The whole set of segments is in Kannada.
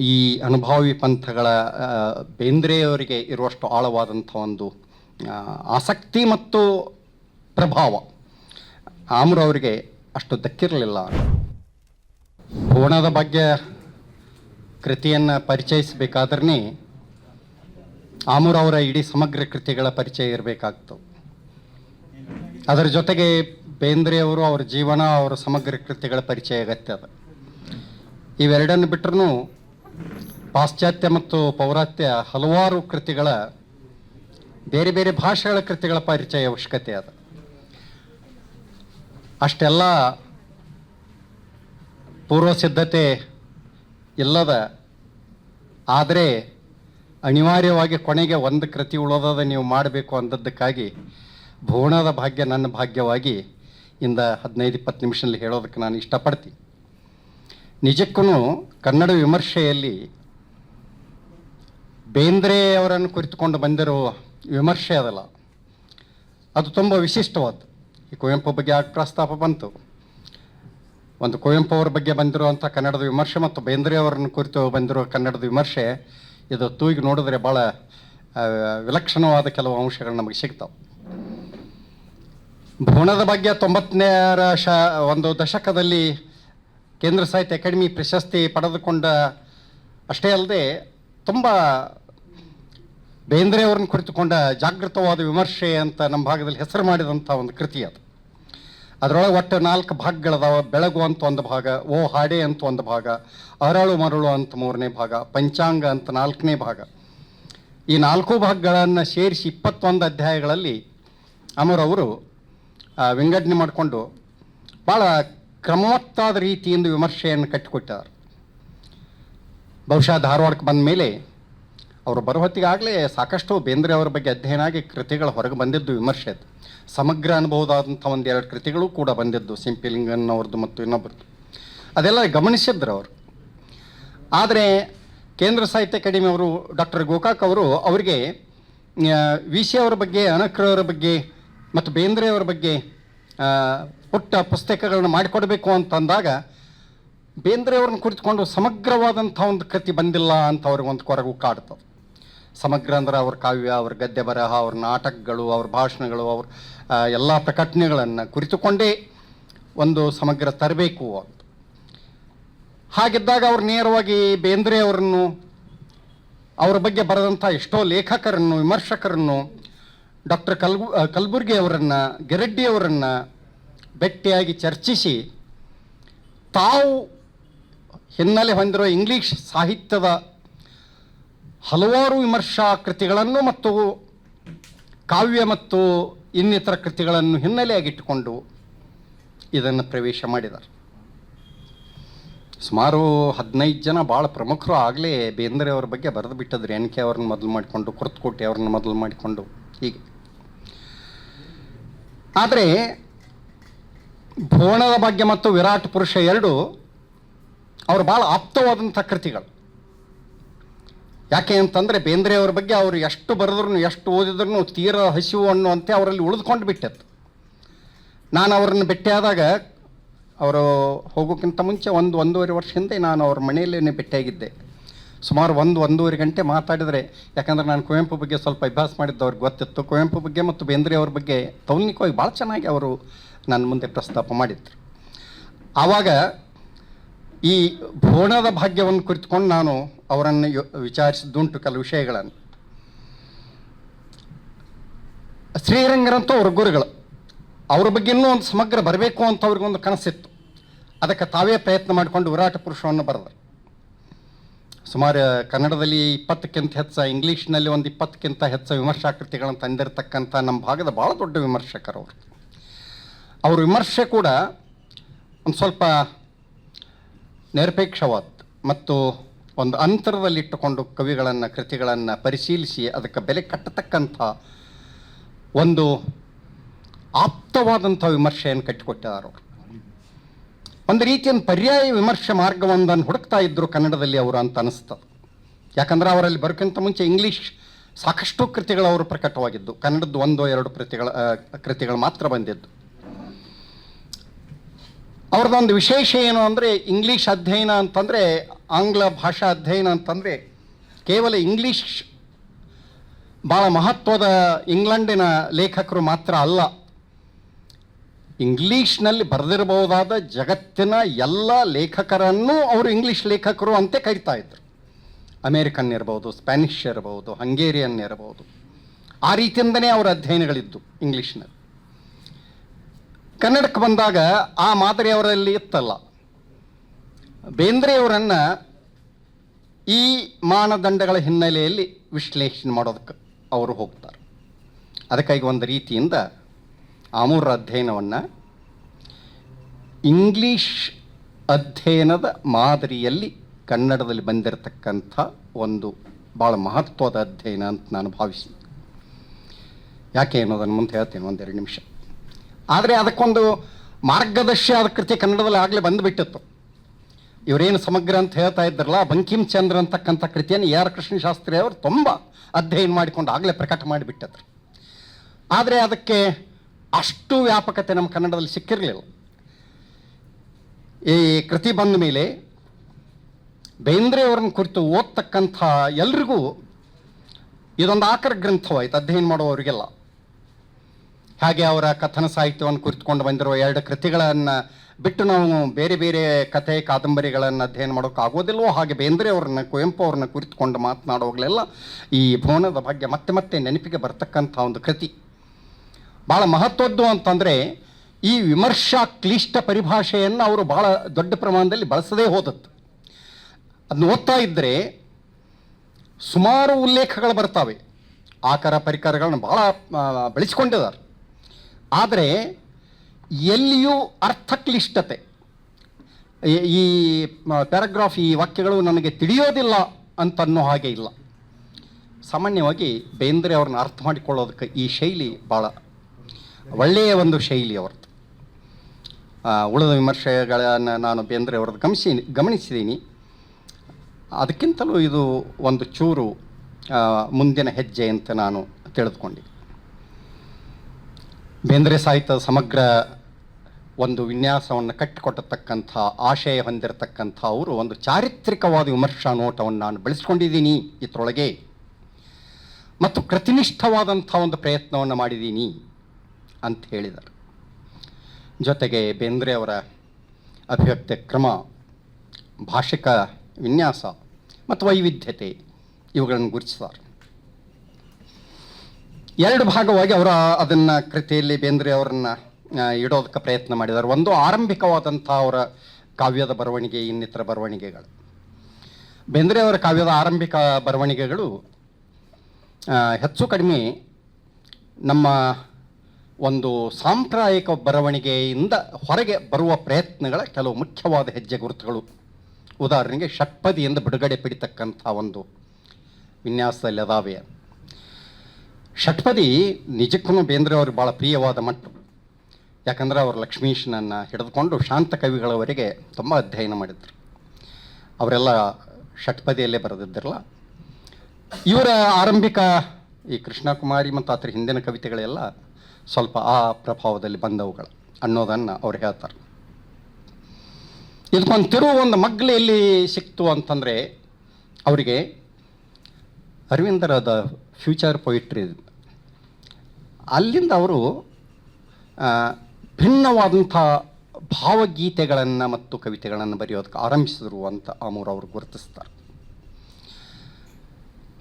ಈ ಅನುಭಾವಿ ಪಂಥಗಳ ಬೇಂದ್ರೆಯವರಿಗೆ ಇರುವಷ್ಟು ಆಳವಾದಂಥ ಒಂದು ಆಸಕ್ತಿ ಮತ್ತು ಪ್ರಭಾವ. ಆಮ್ರವರಿಗೆ ಅಷ್ಟು ದಕ್ಕಿರಲಿಲ್ಲ. ಭುವನದ ಬಗ್ಗೆ ಕೃತಿಯನ್ನು ಪರಿಚಯಿಸಬೇಕಾದ್ರೆ ಆಮೂರವರ ಇಡೀ ಸಮಗ್ರ ಕೃತಿಗಳ ಪರಿಚಯ ಇರಬೇಕಾಗ್ತವೆ ಅದರ ಜೊತೆಗೆ ಬೇಂದ್ರೆಯವರು ಅವರ ಜೀವನ, ಅವರ ಸಮಗ್ರ ಕೃತಿಗಳ ಪರಿಚಯ ಅಗತ್ಯ ಅದ. ಇವೆರಡನ್ನು ಬಿಟ್ಟರೂ ಪಾಶ್ಚಾತ್ಯ ಮತ್ತು ಪೌರಾತ್ಯ ಹಲವಾರು ಕೃತಿಗಳ, ಬೇರೆ ಬೇರೆ ಭಾಷೆಗಳ ಕೃತಿಗಳ ಪರಿಚಯ ಅವಶ್ಯಕತೆ ಅದ. ಅಷ್ಟೆಲ್ಲ ಪೂರ್ವ ಸಿದ್ಧತೆ ಇಲ್ಲದ, ಆದರೆ ಅನಿವಾರ್ಯವಾಗಿ ಕೊನೆಗೆ ಒಂದು ಕೃತಿ ಉಳೋದದ ನೀವು ಮಾಡಬೇಕು ಅಂದದ್ದಕ್ಕಾಗಿ ಭುವನದ ಭಾಗ್ಯ ನನ್ನ ಭಾಗ್ಯವಾಗಿ ಇಂದ ಹದಿನೈದು ಇಪ್ಪತ್ತು ನಿಮಿಷದಲ್ಲಿ ಹೇಳೋದಕ್ಕೆ ನಾನು ಇಷ್ಟಪಡ್ತೀನಿ. ನಿಜಕ್ಕೂ ಕನ್ನಡ ವಿಮರ್ಶೆಯಲ್ಲಿ ಬೇಂದ್ರೆ ಅವರನ್ನು ಕುರಿತುಕೊಂಡು ಬಂದಿರೋ ವಿಮರ್ಶೆ ಅದಲ್ಲ. ಅದು ತುಂಬ ವಿಶಿಷ್ಟವಾದ್ದು. ಈ ಕುವೆಂಪು ಬಗ್ಗೆ ಆ ಪ್ರಸ್ತಾಪ ಬಂತು. ಒಂದು ಕುವೆಂಪು ಅವರ ಬಗ್ಗೆ ಬಂದಿರುವಂಥ ಕನ್ನಡದ ವಿಮರ್ಶೆ ಮತ್ತು ಬೇಂದ್ರೆ ಅವರನ್ನು ಕುರಿತು ಬಂದಿರುವ ಕನ್ನಡದ ವಿಮರ್ಶೆ, ಇದು ತೂಗಿ ನೋಡಿದ್ರೆ ಭಾಳ ವಿಲಕ್ಷಣವಾದ ಕೆಲವು ಅಂಶಗಳು ನಮಗೆ ಸಿಗ್ತಾವೆ. ಭ್ರೂಣದ ಬಗ್ಗೆ ತೊಂಬತ್ತನೇ ಶ, ಒಂದು ದಶಕದಲ್ಲಿ ಕೇಂದ್ರ ಸಾಹಿತ್ಯ ಅಕಾಡೆಮಿ ಪ್ರಶಸ್ತಿ ಪಡೆದುಕೊಂಡ ಅಷ್ಟೇ ಅಲ್ಲದೆ ತುಂಬ ಬೇಂದ್ರೆ ಅವರನ್ನು ಕುರಿತುಕೊಂಡ ಜಾಗೃತವಾದ ವಿಮರ್ಶೆ ಅಂತ ನಮ್ಮ ಭಾಗದಲ್ಲಿ ಹೆಸರು ಮಾಡಿದಂಥ ಒಂದು ಕೃತಿ ಅದು. ಅದರೊಳಗೆ ಒಟ್ಟು ನಾಲ್ಕು ಭಾಗಗಳದಾವ, ಬೆಳಗು ಅಂತ ಒಂದು ಭಾಗ, ಓ ಹಾಡೆ ಅಂತ ಒಂದು ಭಾಗ, ಅರಳು ಮರಳು ಅಂತ ಮೂರನೇ ಭಾಗ, ಪಂಚಾಂಗ ಅಂತ ನಾಲ್ಕನೇ ಭಾಗ. ಈ ನಾಲ್ಕು ಭಾಗಗಳನ್ನು ಸೇರಿಸಿ ಇಪ್ಪತ್ತೊಂದು ಅಧ್ಯಾಯಗಳಲ್ಲಿ ಅಮರವರು ವಿಂಗಡಣೆ ಮಾಡಿಕೊಂಡು ಭಾಳ ಕ್ರಮವತ್ತಾದ ರೀತಿಯಿಂದ ವಿಮರ್ಶೆಯನ್ನು ಕಟ್ಟಿಕೊಟ್ಟಿದ್ದಾರೆ ಬಹುಶಃ ಧಾರವಾಡಕ್ಕೆ ಬಂದ ಮೇಲೆ ಅವರು ಬರೋ ಹೊತ್ತಿಗಾಗಲೇ ಸಾಕಷ್ಟು ಬೇಂದ್ರೆ ಅವರ ಬಗ್ಗೆ ಅಧ್ಯಯನ ಆಗಿ ಕೃತಿಗಳು ಹೊರಗೆ ಬಂದಿದ್ದು ವಿಮರ್ಶೆ ಅದು. ಸಮಗ್ರ ಅನುಭವದಾದಂಥ ಒಂದೆರಡು ಕೃತಿಗಳು ಕೂಡ ಬಂದಿದ್ದು, ಸಿಂಪಿಲಿಂಗನ್ ಅವ್ರದ್ದು ಮತ್ತು ಇನ್ನೊಬ್ಬರದ್ದು ಅದೆಲ್ಲ ಗಮನಿಸಿದ್ರು ಅವರು. ಆದರೆ ಕೇಂದ್ರ ಸಾಹಿತ್ಯ ಅಕಾಡೆಮಿ ಅವರು ಡಾಕ್ಟರ್ ಗೋಕಾಕ್ ಅವರು ಅವರಿಗೆ ವಿ ಸಿ ಅವರ ಬಗ್ಗೆ ಅನಕ್ರವರ ಬಗ್ಗೆ ಮತ್ತು ಬೇಂದ್ರೆ ಅವರ ಬಗ್ಗೆ ಪುಟ್ಟ ಪುಸ್ತಕಗಳನ್ನು ಮಾಡಿಕೊಡಬೇಕು ಅಂತಂದಾಗ ಬೇಂದ್ರೆಯವ್ರನ್ನ ಕುರಿತುಕೊಂಡು ಸಮಗ್ರವಾದಂಥ ಒಂದು ಕೃತಿ ಬಂದಿಲ್ಲ ಅಂತ ಅವ್ರಿಗೊಂದು ಕೊರಗು ಕಾಡ್ತದೆ ಸಮಗ್ರ ಅಂದ್ರೆ ಅವ್ರ ಕಾವ್ಯ, ಅವ್ರ ಗದ್ಯ ಬರಹ, ಅವ್ರ ನಾಟಕಗಳು, ಅವ್ರ ಭಾಷಣಗಳು, ಅವ್ರ ಎಲ್ಲ ಪ್ರಕಟಣೆಗಳನ್ನು ಕುರಿತುಕೊಂಡೇ ಒಂದು ಸಮಗ್ರ ತರಬೇಕು ಅಂತ. ಹಾಗಿದ್ದಾಗ ಅವ್ರು ನೇರವಾಗಿ ಬೇಂದ್ರೆಯವರನ್ನು ಅವರ ಬಗ್ಗೆ ಬರೆದಂಥ ಎಷ್ಟೋ ಲೇಖಕರನ್ನು, ವಿಮರ್ಶಕರನ್ನು, ಡಾಕ್ಟರ್ ಕಲ್ಬು ಕಲಬುರ್ಗಿ ಅವರನ್ನು, ಗೆರಡ್ಡಿ ಅವರನ್ನು ಭೇಟಿಯಾಗಿ ಚರ್ಚಿಸಿ ತಾವು ಹಿನ್ನೆಲೆ ಹೊಂದಿರುವ ಇಂಗ್ಲೀಷ್ ಸಾಹಿತ್ಯದ ಹಲವಾರು ವಿಮರ್ಶಾ ಕೃತಿಗಳನ್ನು ಮತ್ತು ಕಾವ್ಯ ಮತ್ತು ಇನ್ನಿತರ ಕೃತಿಗಳನ್ನು ಹಿನ್ನೆಲೆಯಾಗಿಟ್ಟುಕೊಂಡು ಇದನ್ನು ಪ್ರವೇಶ ಮಾಡಿದ್ದಾರೆ ಸುಮಾರು ಹದಿನೈದು ಜನ ಭಾಳ ಪ್ರಮುಖರು ಆಗಲೇ ಬೇಂದ್ರೆ ಅವ್ರ ಬಗ್ಗೆ ಬರೆದು ಬಿಟ್ಟಿದ್ರು. ಎನ್ ಕೆ ಅವ್ರನ್ನ ಮೊದಲು ಮಾಡಿಕೊಂಡು, ಕುರ್ತಕೋಟೆ ಅವ್ರನ್ನ ಮೊದಲು ಮಾಡಿಕೊಂಡು ಹೀಗೆ. ಆದರೆ ಭುವನದ ಬಗ್ಗೆ ಮತ್ತು ವಿರಾಟ್ ಪುರುಷ ಎರಡು ಅವರು ಭಾಳ ಆಪ್ತವಾದಂಥ ಕೃತಿಗಳು. ಯಾಕೆ ಅಂತಂದರೆ ಬೇಂದ್ರೆಯವ್ರ ಬಗ್ಗೆ ಅವರು ಎಷ್ಟು ಬರೆದ್ರು ಎಷ್ಟು ಓದಿದ್ರು ತೀರ ಹಸಿವು ಅನ್ನುವಂತೆ ಅವರಲ್ಲಿ ಉಳಿದುಕೊಂಡು ಬಿಟ್ಟಿತ್ತು. ನಾನು ಅವರನ್ನು ಭೇಟಿಯಾದಾಗ ಅವರು ಹೋಗೋಕ್ಕಿಂತ ಮುಂಚೆ ಒಂದು, ಒಂದೂವರೆ ವರ್ಷ ಹಿಂದೆ ನಾನು ಅವ್ರ ಮನೆಯಲ್ಲೇ ಭೇಟಿಯಾಗಿದ್ದೆ. ಸುಮಾರು ಒಂದು, ಒಂದೂವರೆ ಗಂಟೆ ಮಾತಾಡಿದರೆ, ಯಾಕಂದ್ರೆ ನಾನು ಕುವೆಂಪು ಬಗ್ಗೆ ಸ್ವಲ್ಪ ಅಭ್ಯಾಸ ಮಾಡಿದ್ದು ಅವ್ರಿಗೆ ಗೊತ್ತಿತ್ತು. ಕುವೆಂಪು ಬಗ್ಗೆ ಮತ್ತು ಬೇಂದ್ರೆಯವ್ರ ಬಗ್ಗೆ ತೌನಿಕವಾಗಿ ಭಾಳ ಚೆನ್ನಾಗಿ ಅವರು ನನ್ನ ಮುಂದೆ ಪ್ರಸ್ತಾಪ ಮಾಡಿದ್ರು. ಆವಾಗ ಈ ಭ್ರೂಣದ ಭಾಗ್ಯವನ್ನು ಕುರಿತುಕೊಂಡು ನಾನು ಅವರನ್ನು ವಿಚಾರಿಸಿದ್ದುಂಟು ಕೆಲವು ವಿಷಯಗಳನ್ನು. ಶ್ರೀರಂಗರಂತೂ ಅವ್ರ ಗುರುಗಳು. ಅವ್ರ ಬಗ್ಗೆ ಇನ್ನೂ ಒಂದು ಸಮಗ್ರ ಬರಬೇಕು ಅಂತ ಅವ್ರಿಗೊಂದು ಕನಸಿತ್ತು. ಅದಕ್ಕೆ ತಾವೇ ಪ್ರಯತ್ನ ಮಾಡಿಕೊಂಡು ವಿರಾಟ ಪುರುಷವನ್ನು ಬರೆದರು. ಸುಮಾರು ಕನ್ನಡದಲ್ಲಿ ಇಪ್ಪತ್ತಕ್ಕಿಂತ ಹೆಚ್ಚು, ಇಂಗ್ಲೀಷ್ನಲ್ಲಿ ಒಂದು ಇಪ್ಪತ್ತಕ್ಕಿಂತ ಹೆಚ್ಚು ವಿಮರ್ಶಾಕೃತಿಗಳನ್ನು ತಂದಿರತಕ್ಕಂಥ ನಮ್ಮ ಭಾಗದ ಭಾಳ ದೊಡ್ಡ ವಿಮರ್ಶಕರು ಅವರು. ಅವ್ರ ವಿಮರ್ಶೆ ಕೂಡ ಒಂದು ಸ್ವಲ್ಪ ನಿರಪೇಕ್ಷವಾದ ಮತ್ತು ಒಂದು ಅಂತರದಲ್ಲಿಟ್ಟುಕೊಂಡು ಕವಿಗಳನ್ನು, ಕೃತಿಗಳನ್ನು ಪರಿಶೀಲಿಸಿ ಅದಕ್ಕೆ ಬೆಲೆ ಕಟ್ಟತಕ್ಕಂಥ ಒಂದು ಆಪ್ತವಾದಂಥ ವಿಮರ್ಶೆಯನ್ನು ಕಟ್ಟಿಕೊಟ್ಟಿದ್ದಾರೆ ಅವರು. ಒಂದು ರೀತಿಯನ್ನು ಪರ್ಯಾಯ ವಿಮರ್ಶೆ ಮಾರ್ಗವೊಂದನ್ನು ಹುಡುಕ್ತಾ ಇದ್ದರು ಕನ್ನಡದಲ್ಲಿ ಅವರು ಅಂತ ಅನಿಸ್ತದೆ. ಯಾಕಂದ್ರೆ ಅವರಲ್ಲಿ ಬರೋಕ್ಕಿಂತ ಮುಂಚೆ ಇಂಗ್ಲೀಷ್ ಸಾಕಷ್ಟು ಕೃತಿಗಳು ಅವರು ಪ್ರಕಟವಾಗಿದ್ದು. ಕನ್ನಡದ್ದು ಒಂದೋ ಎರಡು ಕೃತಿಗಳ ಕೃತಿಗಳು ಮಾತ್ರ ಬಂದಿದ್ದು. ಅವ್ರದ್ದೊಂದು ವಿಶೇಷ ಏನು ಅಂದರೆ ಇಂಗ್ಲೀಷ್ ಅಧ್ಯಯನ ಅಂತಂದರೆ ಆಂಗ್ಲ ಭಾಷಾ ಅಧ್ಯಯನ ಅಂತಂದರೆ ಕೇವಲ ಇಂಗ್ಲೀಷ್ ಭಾಳ ಮಹತ್ವದ ಇಂಗ್ಲೆಂಡಿನ ಲೇಖಕರು ಮಾತ್ರ ಅಲ್ಲ. ಇಂಗ್ಲೀಷ್ನಲ್ಲಿ ಬರೆದಿರಬಹುದಾದ ಜಗತ್ತಿನ ಎಲ್ಲ ಲೇಖಕರನ್ನು ಅವರು ಇಂಗ್ಲೀಷ್ ಲೇಖಕರು ಅಂತ ಕರಿತಾ ಇದ್ದರು ಅಮೇರಿಕನ್ ಇರ್ಬೋದು, ಸ್ಪ್ಯಾನಿಷ್ ಇರ್ಬೋದು, ಹಂಗೇರಿಯನ್ ಇರ್ಬೋದು. ಆ ರೀತಿಯಿಂದನೇ ಅವರ ಅಧ್ಯಯನಗಳಿದ್ದು ಇಂಗ್ಲೀಷ್ನಲ್ಲಿ. ಕನ್ನಡಕ್ಕೆ ಬಂದಾಗ ಆ ಮಾದರಿ ಅವರಲ್ಲಿ ಇತ್ತಲ್ಲ. ಬೇಂದ್ರೆಯವರನ್ನು ಈ ಮಾನದಂಡಗಳ ಹಿನ್ನೆಲೆಯಲ್ಲಿ ವಿಶ್ಲೇಷಣೆ ಮಾಡೋದಕ್ಕೆ ಅವರು ಹೋಗ್ತಾರೆ. ಅದಕ್ಕಾಗಿ ಒಂದು ರೀತಿಯಿಂದ ಆಮೂರ ಅಧ್ಯಯನವನ್ನು ಇಂಗ್ಲೀಷ್ ಅಧ್ಯಯನದ ಮಾದರಿಯಲ್ಲಿ ಕನ್ನಡದಲ್ಲಿ ಬಂದಿರತಕ್ಕಂಥ ಒಂದು ಭಾಳ ಮಹತ್ವದ ಅಧ್ಯಯನ ಅಂತ ನಾನು ಭಾವಿಸಿದ್ದೆ ಯಾಕೆ ಅನ್ನೋದನ್ನು ಮುಂದೆ ಹೇಳ್ತೇನೆ ಒಂದೆರಡು ನಿಮಿಷ. ಆದರೆ ಅದಕ್ಕೊಂದು ಮಾರ್ಗದರ್ಶಿ ಆದ ಕೃತಿ ಕನ್ನಡದಲ್ಲಿ ಆಗಲೇ ಬಂದುಬಿಟ್ಟಿತ್ತು. ಇವರೇನು ಸಮಗ್ರ ಅಂತ ಹೇಳ್ತಾ ಇದ್ರಲ್ಲ ಬಂಕಿಂ ಚಂದ್ರ ಅಂತಕ್ಕಂಥ ಕೃತಿಯನ್ನು ಎ ಆರ್ ಕೃಷ್ಣ ಶಾಸ್ತ್ರಿ ಅವರು ತುಂಬ ಅಧ್ಯಯನ ಮಾಡಿಕೊಂಡು ಆಗಲೇ ಪ್ರಕಟ ಮಾಡಿಬಿಟ್ಟಿದ್ರು. ಆದರೆ ಅದಕ್ಕೆ ಅಷ್ಟು ವ್ಯಾಪಕತೆ ನಮ್ಮ ಕನ್ನಡದಲ್ಲಿ ಸಿಕ್ಕಿರಲಿಲ್ಲ. ಈ ಕೃತಿ ಬಂದ ಮೇಲೆ ಬೇಂದ್ರೆಯವರನ್ನ ಕುರಿತು ಓದ್ತಕ್ಕಂಥ ಎಲ್ರಿಗೂ ಇದೊಂದು ಆಕರ ಗ್ರಂಥವಾಯಿತು, ಅಧ್ಯಯನ ಮಾಡುವವರಿಗೆಲ್ಲ. ಹಾಗೆ ಅವರ ಕಥನ ಸಾಹಿತ್ಯವನ್ನು ಕುರಿತುಕೊಂಡು ಬಂದಿರುವ ಎರಡು ಕೃತಿಗಳನ್ನು ಬಿಟ್ಟು ನಾವು ಬೇರೆ ಬೇರೆ ಕಥೆ ಕಾದಂಬರಿಗಳನ್ನು ಅಧ್ಯಯನ ಮಾಡೋಕೆ ಆಗೋದಿಲ್ಲವೋ ಹಾಗೆ ಬೇಂದ್ರೆ ಅವ್ರನ್ನ, ಕುವೆಂಪು ಅವ್ರನ್ನ ಕುರಿತುಕೊಂಡು ಮಾತನಾಡುವಾಗಲೆಲ್ಲ ಈ ಭುವನದ ಬಗ್ಗೆ ಮತ್ತೆ ಮತ್ತೆ ನೆನಪಿಗೆ ಬರ್ತಕ್ಕಂಥ ಒಂದು ಕೃತಿ. ಭಾಳ ಮಹತ್ವದ್ದು ಅಂತಂದರೆ ಈ ವಿಮರ್ಶಾ ಕ್ಲಿಷ್ಟ ಪರಿಭಾಷೆಯನ್ನು ಅವರು ಭಾಳ ದೊಡ್ಡ ಪ್ರಮಾಣದಲ್ಲಿ ಬಳಸದೇ ಹೋದದ್ದು. ಅದನ್ನ ಓದ್ತಾ ಇದ್ದರೆ ಸುಮಾರು ಉಲ್ಲೇಖಗಳು ಬರ್ತವೆ. ಆಕಾರ ಪರಿಕರಗಳನ್ನು ಭಾಳ ಬೆಳೆಸ್ಕೊಂಡಿದ್ದಾರೆ. ಆದರೆ ಎಲ್ಲಿಯೂ ಅರ್ಥಕ್ಲಿಷ್ಟತೆ. ಈ- ಪ್ಯಾರಾಗ್ರಾಫ್ ಈ ವಾಕ್ಯಗಳು ನನಗೆ ತಿಳಿಯೋದಿಲ್ಲ ಅಂತನ್ನೋ ಹಾಗೆ ಇಲ್ಲ. ಸಾಮಾನ್ಯವಾಗಿ ಬೇಂದ್ರೆ ಅವ್ರನ್ನ ಅರ್ಥ ಮಾಡಿಕೊಳ್ಳೋದಕ್ಕೆ ಈ ಶೈಲಿ ಭಾಳ ಒಳ್ಳೆಯ ಒಂದು ಶೈಲಿ ಅವ್ರದ್ದು. ಉಳಿದ ವಿಮರ್ಶೆಗಳನ್ನು ನಾನು ಬೇಂದ್ರೆ ಅವ್ರದ್ದು ಗಮನಿಸಿ ಗಮನಿಸಿದ್ದೀನಿ ಅದಕ್ಕಿಂತಲೂ ಇದು ಒಂದು ಚೂರು ಮುಂದಿನ ಹೆಜ್ಜೆ ಅಂತ ನಾನು ತಿಳಿದುಕೊಂಡೆ ಬೇಂದ್ರೆ ಸಾಹಿತ್ಯದ ಸಮಗ್ರ ಒಂದು ವಿನ್ಯಾಸವನ್ನು ಕಟ್ಟಿಕೊಟ್ಟತಕ್ಕಂಥ ಆಶಯ ಹೊಂದಿರತಕ್ಕಂಥ ಅವರು ಒಂದು ಚಾರಿತ್ರಿಕವಾದ ವಿಮರ್ಶಾ ನೋಟವನ್ನು ನಾನು ಬೆಳೆಸ್ಕೊಂಡಿದ್ದೀನಿ ಇದರೊಳಗೆ. ಮತ್ತು ಕೃತಿನಿಷ್ಠವಾದಂಥ ಒಂದು ಪ್ರಯತ್ನವನ್ನು ಮಾಡಿದ್ದೀನಿ ಅಂತ ಹೇಳಿದರು. ಜೊತೆಗೆ ಬೇಂದ್ರೆ ಅವರ ಅಭಿವ್ಯಕ್ತಿ ಕ್ರಮ, ಭಾಷಿಕ ವಿನ್ಯಾಸ ಮತ್ತು ವೈವಿಧ್ಯತೆ ಇವುಗಳನ್ನು ಗುರುತಿಸಿದ್ದಾರೆ. ಎರಡು ಭಾಗವಾಗಿ ಅವರ ಅದನ್ನು ಕೃತಿಯಲ್ಲಿ ಬೇಂದ್ರೆ ಅವರನ್ನ ಇಡೋದಕ್ಕೆ ಪ್ರಯತ್ನ ಮಾಡಿದ್ದಾರೆ ಒಂದು ಆರಂಭಿಕವಾದಂಥ ಅವರ ಕಾವ್ಯದ ಬರವಣಿಗೆ, ಇನ್ನಿತರ ಬರವಣಿಗೆಗಳು. ಬೇಂದ್ರೆ ಅವರ ಕಾವ್ಯದ ಆರಂಭಿಕ ಬರವಣಿಗೆಗಳು ಹೆಚ್ಚು ಕಡಿಮೆ ನಮ್ಮ ಒಂದು ಸಾಂಪ್ರದಾಯಿಕ ಬರವಣಿಗೆಯಿಂದ ಹೊರಗೆ ಬರುವ ಪ್ರಯತ್ನಗಳ ಕೆಲವು ಮುಖ್ಯವಾದ ಹೆಜ್ಜೆ ಗುರುತುಗಳು. ಉದಾಹರಣೆಗೆ ಷಟ್ಪದಿಯಿಂದ ಬಿಡುಗಡೆ ಪಡಿತಕ್ಕಂಥ ಒಂದು ವಿನ್ಯಾಸದಲ್ಲಿ ಅದಾವೆ ಷಟ್ಪದಿ ನಿಜಕ್ಕೂ ಬೇಂದ್ರೆ ಅವ್ರಿಗೆ ಭಾಳ ಪ್ರಿಯವಾದ ಮಟ್ಟು. ಯಾಕಂದರೆ ಅವರು ಲಕ್ಷ್ಮೀಶನನ್ನು ಹಿಡಿದುಕೊಂಡು ಶಾಂತ ಕವಿಗಳವರೆಗೆ ತುಂಬ ಅಧ್ಯಯನ ಮಾಡಿದ್ರು. ಅವರೆಲ್ಲ ಷಟ್ಪದಿಯಲ್ಲೇ ಬರೆದಿದ್ದಿರಲ್ಲ. ಇವರ ಆರಂಭಿಕ ಈ ಕೃಷ್ಣಕುಮಾರಿ ಮತ್ತು ಆತರ ಹಿಂದಿನ ಕವಿತೆಗಳೆಲ್ಲ ಸ್ವಲ್ಪ ಆ ಪ್ರಭಾವದಲ್ಲಿ ಬಂದವುಗಳು ಅನ್ನೋದನ್ನು ಅವ್ರು ಹೇಳ್ತಾರೆ. ಇದಕ್ಕೊಂದು ತಿರುವು ಒಂದು ಮಗ್ಲು ಎಲ್ಲಿ ಸಿಕ್ತು ಅಂತಂದರೆ, ಅವರಿಗೆ ಅರವಿಂದರದ ಫ್ಯೂಚರ್ ಪೊಯಿಟ್ರಿ ಅಲ್ಲಿಂದ ಅವರು ಭಿನ್ನವಾದಂಥ ಭಾವಗೀತೆಗಳನ್ನು ಮತ್ತು ಕವಿತೆಗಳನ್ನು ಬರೆಯೋದಕ್ಕೆ ಆರಂಭಿಸಿದರು ಅಂತ ಆಮೂರ್ ಅವರು ಗುರುತಿಸ್ತಾರೆ.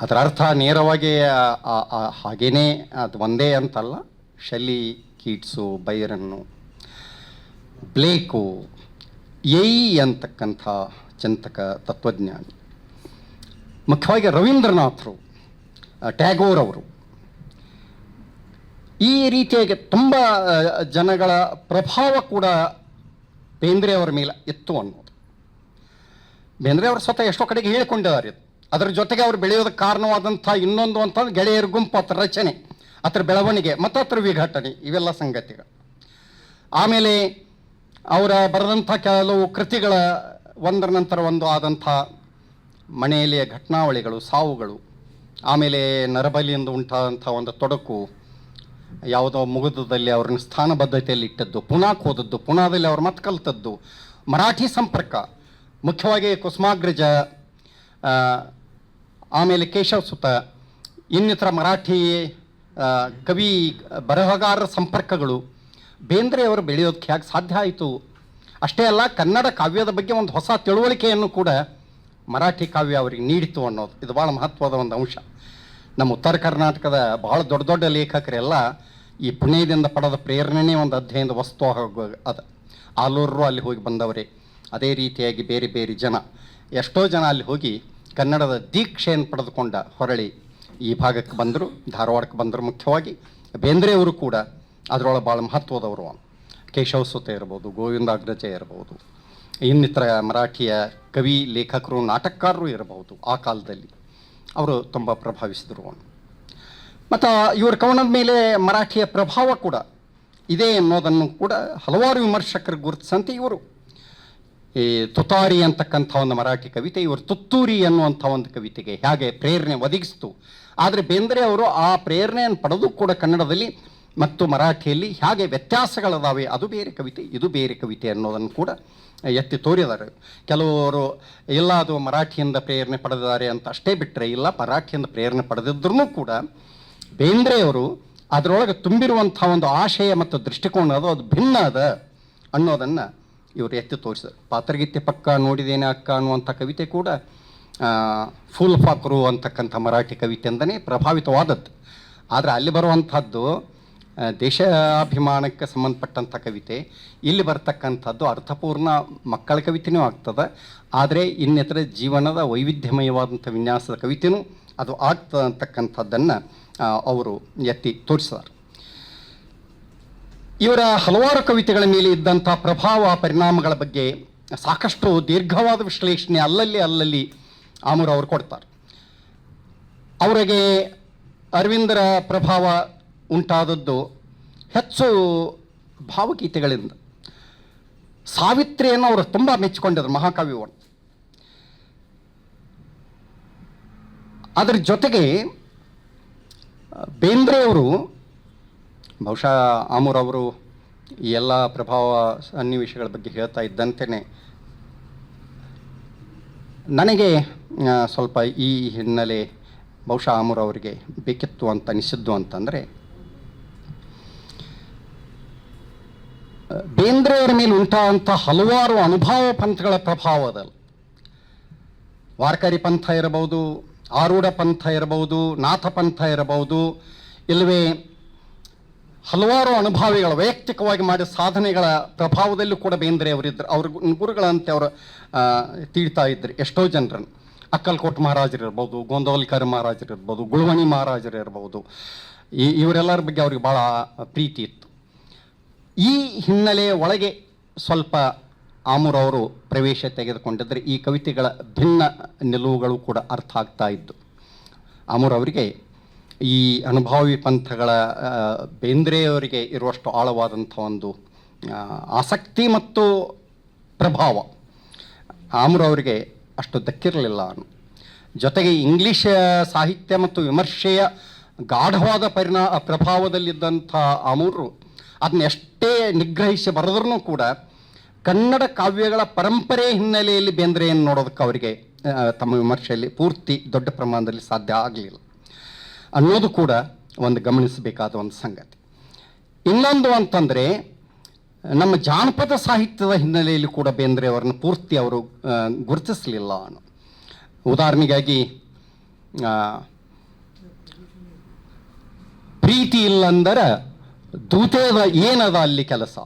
ಅದರ ಅರ್ಥ ನೇರವಾಗಿ ಹಾಗೇನೇ ಅದು ಒಂದೇ ಅಂತಲ್ಲ. ಶಲಿ ಕೀಟ್ಸು, ಬೈರನ್ನು, ಬ್ಲೇಕು ಎಯಿ ಅಂತಕ್ಕಂಥ ಚಿಂತಕ, ತತ್ವಜ್ಞಾನಿ. ಮುಖ್ಯವಾಗಿ ರವೀಂದ್ರನಾಥರು ಟ್ಯಾಗೋರ್ ಅವರು. ಈ ರೀತಿಯಾಗಿ ತುಂಬ ಜನಗಳ ಪ್ರಭಾವ ಕೂಡ ಬೇಂದ್ರೆ ಅವರ ಮೇಲೆ ಇತ್ತು ಅನ್ನೋದು. ಬೇಂದ್ರೆ ಅವರು ಸ್ವತಃ ಎಷ್ಟೋ ಕಡೆಗೆ ಹೇಳಿಕೊಂಡಿದ್ದಾರೆ ಅದರ ಜೊತೆಗೆ ಅವರು ಬೆಳೆಯೋದಕ್ಕೆ ಕಾರಣವಾದಂಥ ಇನ್ನೊಂದು ಅಂತಂದ್ರೆ ಗೆಳೆಯರ ಗುಂಪು ಅದರ ರಚನೆ ಅದರ ಬೆಳವಣಿಗೆ ಮತ್ತು ಅದರ ವಿಘಟನೆ, ಇವೆಲ್ಲ ಸಂಗತಿಗಳು. ಆಮೇಲೆ ಅವರ ಬರೆದಂಥ ಕೆಲವು ಕೃತಿಗಳ ಒಂದರ ನಂತರ ಒಂದು ಆದಂಥ ಮನೆಯಲ್ಲಿಯ ಘಟನಾವಳಿಗಳು, ಸಾವುಗಳು ಆಮೇಲೆ ನರಬಲಿಯಿಂದ ಉಂಟಾದಂಥ ಒಂದು ತೊಡಕು ಯಾವುದೋ ಮುಗಿದದಲ್ಲಿ ಅವ್ರನ್ನ ಸ್ಥಾನಬದ್ಧತೆಯಲ್ಲಿ ಇಟ್ಟದ್ದು, ಪುನಾಕ್ ಹೋದದ್ದು, ಪುನಾದಲ್ಲಿ ಅವ್ರು ಮತ್ತೆ ಕಲ್ತದ್ದು. ಮರಾಠಿ ಸಂಪರ್ಕ, ಮುಖ್ಯವಾಗಿ ಕುಸುಮಾಗ್ರಜ ಆಮೇಲೆ ಕೇಶವ ಸುತ, ಇನ್ನಿತರ ಮರಾಠಿ ಕವಿ, ಬರಹಗಾರರ ಸಂಪರ್ಕಗಳು ಬೇಂದ್ರೆಯವರು ಬೆಳೆಯೋದಕ್ಕೆ ಹೇಗೆ ಸಾಧ್ಯ ಆಯಿತು? ಅಷ್ಟೇ ಅಲ್ಲ ಕನ್ನಡ ಕಾವ್ಯದ ಬಗ್ಗೆ ಒಂದು ಹೊಸ ತಿಳುವಳಿಕೆಯನ್ನು ಕೂಡ ಮರಾಠಿ ಕಾವ್ಯ ಅವರಿಗೆ ನೀಡಿತು ಅನ್ನೋದು. ಇದು ಭಾಳ ಮಹತ್ವದ ಒಂದು ಅಂಶ. ನಮ್ಮ ಉತ್ತರ ಕರ್ನಾಟಕದ ಭಾಳ ದೊಡ್ಡ ದೊಡ್ಡ ಲೇಖಕರೆಲ್ಲ ಈ ಪುಣ್ಯದಿಂದ ಪಡೆದ ಪ್ರೇರಣೆನೇ ಒಂದು ಅಧ್ಯಯನದ ವಸ್ತು ಆಗೋ ಅದ. ಆಲೂರರು ಅಲ್ಲಿ ಹೋಗಿ ಬಂದವರೇ. ಅದೇ ರೀತಿಯಾಗಿ ಬೇರೆ ಬೇರೆ ಜನ. ಎಷ್ಟೋ ಜನ ಅಲ್ಲಿ ಹೋಗಿ ಕನ್ನಡದ ದೀಕ್ಷೆಯನ್ನು ಪಡೆದುಕೊಂಡ ಹೊರಳಿ ಈ ಭಾಗಕ್ಕೆ ಬಂದರು. ಧಾರವಾಡಕ್ಕೆ ಬಂದರು ಮುಖ್ಯವಾಗಿ. ಬೇಂದ್ರೆಯವರು ಕೂಡ ಅದರೊಳಗೆ ಭಾಳ ಮಹತ್ವದವರು. ಕೇಶವ ಸುತ ಇರ್ಬೋದು, ಗೋವಿಂದಾಗ್ರಜ ಇರ್ಬೋದು. ಇನ್ನಿತರ ಮರಾಠಿಯ ಕವಿ, ಲೇಖಕರು, ನಾಟಕಕಾರರು ಇರಬಹುದು ಆ ಕಾಲದಲ್ಲಿ. ಅವರು ತುಂಬ ಪ್ರಭಾವಿಸಿದರು ಮತ್ತು ಇವರ ಕವನದ ಮೇಲೆ ಮರಾಠಿಯ ಪ್ರಭಾವ ಕೂಡ ಇದೆ ಅನ್ನೋದನ್ನು ಕೂಡ ಹಲವಾರು ವಿಮರ್ಶಕರು ಗುರುತಿಸಂತೆ ಇವರು. ಈ ತುತಾರಿ ಅಂತಕ್ಕಂಥ ಒಂದು ಮರಾಠಿ ಕವಿತೆ, ಇವರು ತುತ್ತೂರಿ ಅನ್ನುವಂಥ ಒಂದು ಕವಿತೆಗೆ ಹೇಗೆ ಪ್ರೇರಣೆ ಒದಗಿಸ್ತು. ಆದರೆ ಬೇಂದ್ರೆ ಅವರು ಆ ಪ್ರೇರಣೆಯನ್ನು ಪಡೆದು ಕೂಡ ಕನ್ನಡದಲ್ಲಿ ಮತ್ತು ಮರಾಠಿಯಲ್ಲಿ ಹೇಗೆ ವ್ಯತ್ಯಾಸಗಳಿದಾವೆ, ಅದು ಬೇರೆ ಕವಿತೆ, ಇದು ಬೇರೆ ಕವಿತೆ ಅನ್ನೋದನ್ನು ಕೂಡ ಎತ್ತಿ ತೋರಿದ್ದಾರೆ. ಕೆಲವರು ಎಲ್ಲ ಅದು ಮರಾಠಿಯಿಂದ ಪ್ರೇರಣೆ ಪಡೆದಿದ್ದಾರೆ ಅಂತ ಅಷ್ಟೇ ಬಿಟ್ಟರೆ ಇಲ್ಲ, ಮರಾಠಿಯಿಂದ ಪ್ರೇರಣೆ ಪಡೆದಿದ್ರೂ ಕೂಡ ಬೇಂದ್ರೆಯವರು ಅದರೊಳಗೆ ತುಂಬಿರುವಂಥ ಒಂದು ಆಶಯ ಮತ್ತು ದೃಷ್ಟಿಕೋನ ಅದು ಅದು ಭಿನ್ನ ಅದ ಅನ್ನೋದನ್ನು ಇವರು ಎತ್ತಿ ತೋರಿಸಿದರು ಪಾತ್ರಗೀತೆ ಪಕ್ಕ ನೋಡಿದೇನೆ ಅಕ್ಕ ಅನ್ನುವಂಥ ಕವಿತೆ ಕೂಡ ಫೂಲ್ ಫಾಕ್ರು ಅಂತಕ್ಕಂಥ ಮರಾಠಿ ಕವಿತೆಯಿಂದನೇ ಪ್ರಭಾವಿತವಾದದ್ದು. ಆದರೆ ಅಲ್ಲಿ ಬರುವಂಥದ್ದು ದೇಶಾಭಿಮಾನಕ್ಕೆ ಸಂಬಂಧಪಟ್ಟಂಥ ಕವಿತೆ. ಇಲ್ಲಿ ಬರ್ತಕ್ಕಂಥದ್ದು ಅರ್ಥಪೂರ್ಣ ಮಕ್ಕಳ ಕವಿತೆಯೂ ಆಗ್ತದೆ. ಆದರೆ ಇನ್ನಿತರ ಜೀವನದ ವೈವಿಧ್ಯಮಯವಾದಂಥ ವಿನ್ಯಾಸದ ಕವಿತೆಯೂ ಅದು ಆಗ್ತದೆ ಅವರು ಎತ್ತಿ ತೋರಿಸಿದ್ದಾರೆ ಇವರ ಹಲವಾರು ಕವಿತೆಗಳ ಮೇಲೆ ಇದ್ದಂಥ ಪ್ರಭಾವ, ಪರಿಣಾಮಗಳ ಬಗ್ಗೆ ಸಾಕಷ್ಟು ದೀರ್ಘವಾದ ವಿಶ್ಲೇಷಣೆ ಅಲ್ಲಲ್ಲಿ ಅಲ್ಲಲ್ಲಿ ಆಮೂರು ಅವರು ಕೊಡ್ತಾರೆ. ಅವರಿಗೆ ಅರವಿಂದರ ಪ್ರಭಾವ ಉಂಟಾದದ್ದು ಹೆಚ್ಚು ಭಾವಗೀತೆಗಳಿಂದ. ಸಾವಿತ್ರಿಯನ್ನು ಅವರು ತುಂಬ ಮೆಚ್ಚಿಕೊಂಡಿದ್ರು ಮಹಾಕಾವ್ಯವನ್ನು ಅದರ ಜೊತೆಗೆ ಬೇಂದ್ರೆಯವರು ಬಹುಶಃ ಆಮೂರವರು ಈ ಎಲ್ಲ ಪ್ರಭಾವ ಸನ್ನಿವೇಶಗಳ ಬಗ್ಗೆ ಹೇಳ್ತಾ ಇದ್ದಂತೆಯೇ ನನಗೆ ಸ್ವಲ್ಪ ಈ ಹಿನ್ನೆಲೆ ಬಹುಶಃ ಆಮೂರವರಿಗೆ ಬೇಕಿತ್ತು ಅಂತ ಅನಿಸಿದ್ದು ಅಂತಂದರೆ ಬೇಂದ್ರೆಯವರ ಮೇಲೆ ಉಂಟಾದಂಥ ಹಲವಾರು ಅನುಭವ ಪಂಥಗಳ ಪ್ರಭಾವ ಪ್ರಭಾವದಲ್ಲಿ ವಾರ್ಕರಿ ಪಂಥ ಇರಬಹುದು, ಆರೂಢ ಪಂಥ ಇರಬಹುದು, ನಾಥ ಪಂಥ ಇರಬಹುದು, ಇಲ್ಲವೇ ಹಲವಾರು ಅನುಭಾವಿಗಳ, ವೈಯಕ್ತಿಕವಾಗಿ ಮಾಡಿದ ಸಾಧನೆಗಳ ಪ್ರಭಾವದಲ್ಲೂ ಕೂಡ ಬೇಂದ್ರೆ ಅವರಿದ್ದರು ಅವ್ರ ಗುರುಗಳಂತೆ ಅವರು ತೀಡ್ತಾ ಇದ್ರು. ಎಷ್ಟೋ ಜನರನ್ನು. ಅಕ್ಕಲ್ಕೋಟ್ ಮಹಾರಾಜರು ಇರ್ಬೋದು ಗೋಂದವಲ್ಕರ್ ಮಹಾರಾಜರು ಇರ್ಬೋದು, ಗುಳುವಣಿ ಮಹಾರಾಜರು ಇರ್ಬೋದು. ಈ, ಇವರೆಲ್ಲರ ಬಗ್ಗೆ ಅವ್ರಿಗೆ ಭಾಳ ಪ್ರೀತಿ ಇತ್ತು. ಈ ಹಿನ್ನೆಲೆಯ ಒಳಗೆ ಸ್ವಲ್ಪ ಅವರು ಪ್ರವೇಶ ತೆಗೆದುಕೊಂಡಿದ್ದರೆ ಈ ಕವಿತೆಗಳ ಭಿನ್ನ ನಿಲುವುಗಳು ಕೂಡ ಅರ್ಥ ಆಗ್ತಾ ಇದ್ದು, ಆಮೂರ್ ಅವರಿಗೆ ಈ ಅನುಭಾವಿ ಪಂಥಗಳ ಬೇಂದ್ರೆಯವರಿಗೆ ಇರುವಷ್ಟು ಆಳವಾದಂಥ ಒಂದು ಆಸಕ್ತಿ ಮತ್ತು ಪ್ರಭಾವ ಆಮೂರ್ ಅವರಿಗೆ ಅಷ್ಟು ದಕ್ಕಿರಲಿಲ್ಲ. ಜೊತೆಗೆ ಇಂಗ್ಲಿಷ್ ಸಾಹಿತ್ಯ ಮತ್ತು ವಿಮರ್ಶೆಯ ಗಾಢವಾದ ಪರಿಣಾ, ಪ್ರಭಾವದಲ್ಲಿದ್ದಂಥ ಆಮೂರು ಅದನ್ನ ಎಷ್ಟೇ ನಿಗ್ರಹಿಸಿ ಬರೆದ್ರೂ ಕೂಡ ಕನ್ನಡ ಕಾವ್ಯಗಳ ಪರಂಪರೆ ಹಿನ್ನೆಲೆಯಲ್ಲಿ ಬೇಂದ್ರೆಯನ್ನು ನೋಡೋದಕ್ಕೆ ಅವರಿಗೆ ತಮ್ಮ ವಿಮರ್ಶೆಯಲ್ಲಿ ಪೂರ್ತಿ ದೊಡ್ಡ ಪ್ರಮಾಣದಲ್ಲಿ ಸಾಧ್ಯ ಆಗಲಿಲ್ಲ. ಅನ್ನೋದು ಕೂಡ ಒಂದು ಗಮನಿಸಬೇಕಾದ ಒಂದು ಸಂಗತಿ. ಇನ್ನೊಂದು ಅಂತಂದರೆ, ನಮ್ಮ ಜಾನಪದ ಸಾಹಿತ್ಯದ ಹಿನ್ನೆಲೆಯಲ್ಲಿ ಕೂಡ ಬೇಂದ್ರೆ ಅವರನ್ನು ಪೂರ್ತಿ ಅವರು ಗುರುತಿಸಲಿಲ್ಲ ಅನ್ನೋ ಉದಾಹರಣೆಗಾಗಿ ಪ್ರೀತಿ ಇಲ್ಲಂದರ ದೂತೇದ ಏನದ ಅಲ್ಲಿ ಕೆಲಸ?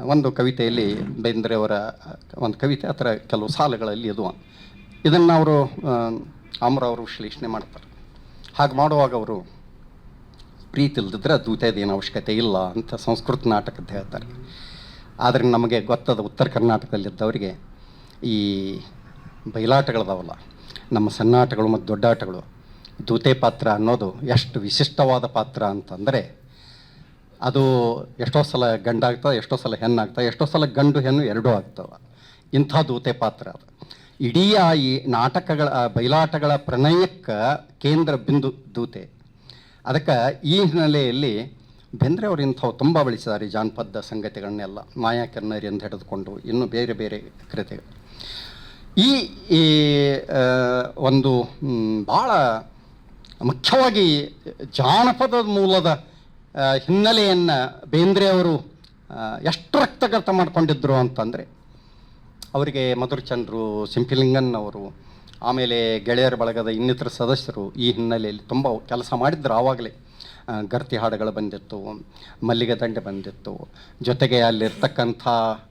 ಒಂದು ಕವಿತೆಯಲ್ಲಿ ಬೇಂದ್ರೆಯವರ ಒಂದು ಕವಿತೆ ಆ ಥರ ಕೆಲವು ಸಾಲುಗಳಲ್ಲಿ ಇದು ಇದನ್ನು ಅವರು ಅವರು ವಿಶ್ಲೇಷಣೆ ಮಾಡ್ತಾರೆ. ಹಾಗೆ ಮಾಡುವಾಗ ಅವರು ಪ್ರೀತಿ ಇಲ್ದಿದ್ರೆ ದೂತೇದೇನು ಅವಶ್ಯಕತೆ ಇಲ್ಲ ಅಂತ ಸಂಸ್ಕೃತ ನಾಟಕದ ಹೇಳ್ತಾರೆ. ಆದರೆ ನಮಗೆ ಗೊತ್ತದ ಉತ್ತರ ಕರ್ನಾಟಕದಲ್ಲಿದ್ದವರಿಗೆ ಈ ಬಯಲಾಟಗಳದಾವಲ್ಲ ನಮ್ಮ ಸಣ್ಣಾಟಗಳು ಮತ್ತು ದೊಡ್ಡಾಟಗಳು, ದೂತೆ ಪಾತ್ರ ಅನ್ನೋದು ಎಷ್ಟು ವಿಶಿಷ್ಟವಾದ ಪಾತ್ರ ಅಂತಂದರೆ ಅದು ಎಷ್ಟೋ ಸಲ ಗಂಡಾಗ್ತದೆ ಎಷ್ಟೋ ಸಲ ಹೆಣ್ಣಾಗ್ತದೆ ಎಷ್ಟೋ ಸಲ ಗಂಡು ಹೆಣ್ಣು ಎರಡೂ ಆಗ್ತವೆ. ಇಂಥ ದೂತೆ ಪಾತ್ರ ಅದು. ಇಡೀ ಆ ಈ ನಾಟಕಗಳ ಬಯಲಾಟಗಳ ಪ್ರಣಯಕ್ಕೆ ಕೇಂದ್ರ ಬಿಂದು ದೂತೆ. ಅದಕ್ಕೆ ಈ ಹಿನ್ನೆಲೆಯಲ್ಲಿ ಬೆಂದ್ರೆ ಅವರು ಇಂಥವು ತುಂಬ ಬಳಸಿದ್ದಾರೆ ಜಾನಪದ ಸಂಗತಿಗಳನ್ನೆಲ್ಲ. ಮಾಯಾ ಕೆನ್ನರಿ ಅಂತ ಹಿಡಿದುಕೊಂಡು ಇನ್ನೂ ಬೇರೆ ಬೇರೆ ಕೃತಿಗಳು. ಈ ಒಂದು ಭಾಳ ಮುಖ್ಯವಾಗಿ ಜಾನಪದ ಮೂಲದ ಹಿನ್ನೆಲೆಯನ್ನು ಬೇಂದ್ರೆ ಅವರು ಎಷ್ಟು ರಕ್ತಗತ ಮಾಡಿಕೊಂಡಿದ್ರು ಅಂತಂದರೆ, ಅವರಿಗೆ ಮಧುರಚಂದ್ರು ಸಿಂಪಿಲಿಂಗನ್ ಅವರು, ಆಮೇಲೆ ಗೆಳೆಯರ ಬಳಗದ ಇನ್ನಿತರ ಸದಸ್ಯರು ಈ ಹಿನ್ನೆಲೆಯಲ್ಲಿ ತುಂಬ ಕೆಲಸ ಮಾಡಿದ್ರು ಆವಾಗಲೇ. ಗರ್ತಿ ಹಾಡುಗಳು ಬಂದಿತ್ತು, ಮಲ್ಲಿಗೆ ದಂಡೆ ಬಂದಿತ್ತು. ಜೊತೆಗೆ ಅಲ್ಲಿರ್ತಕ್ಕಂಥ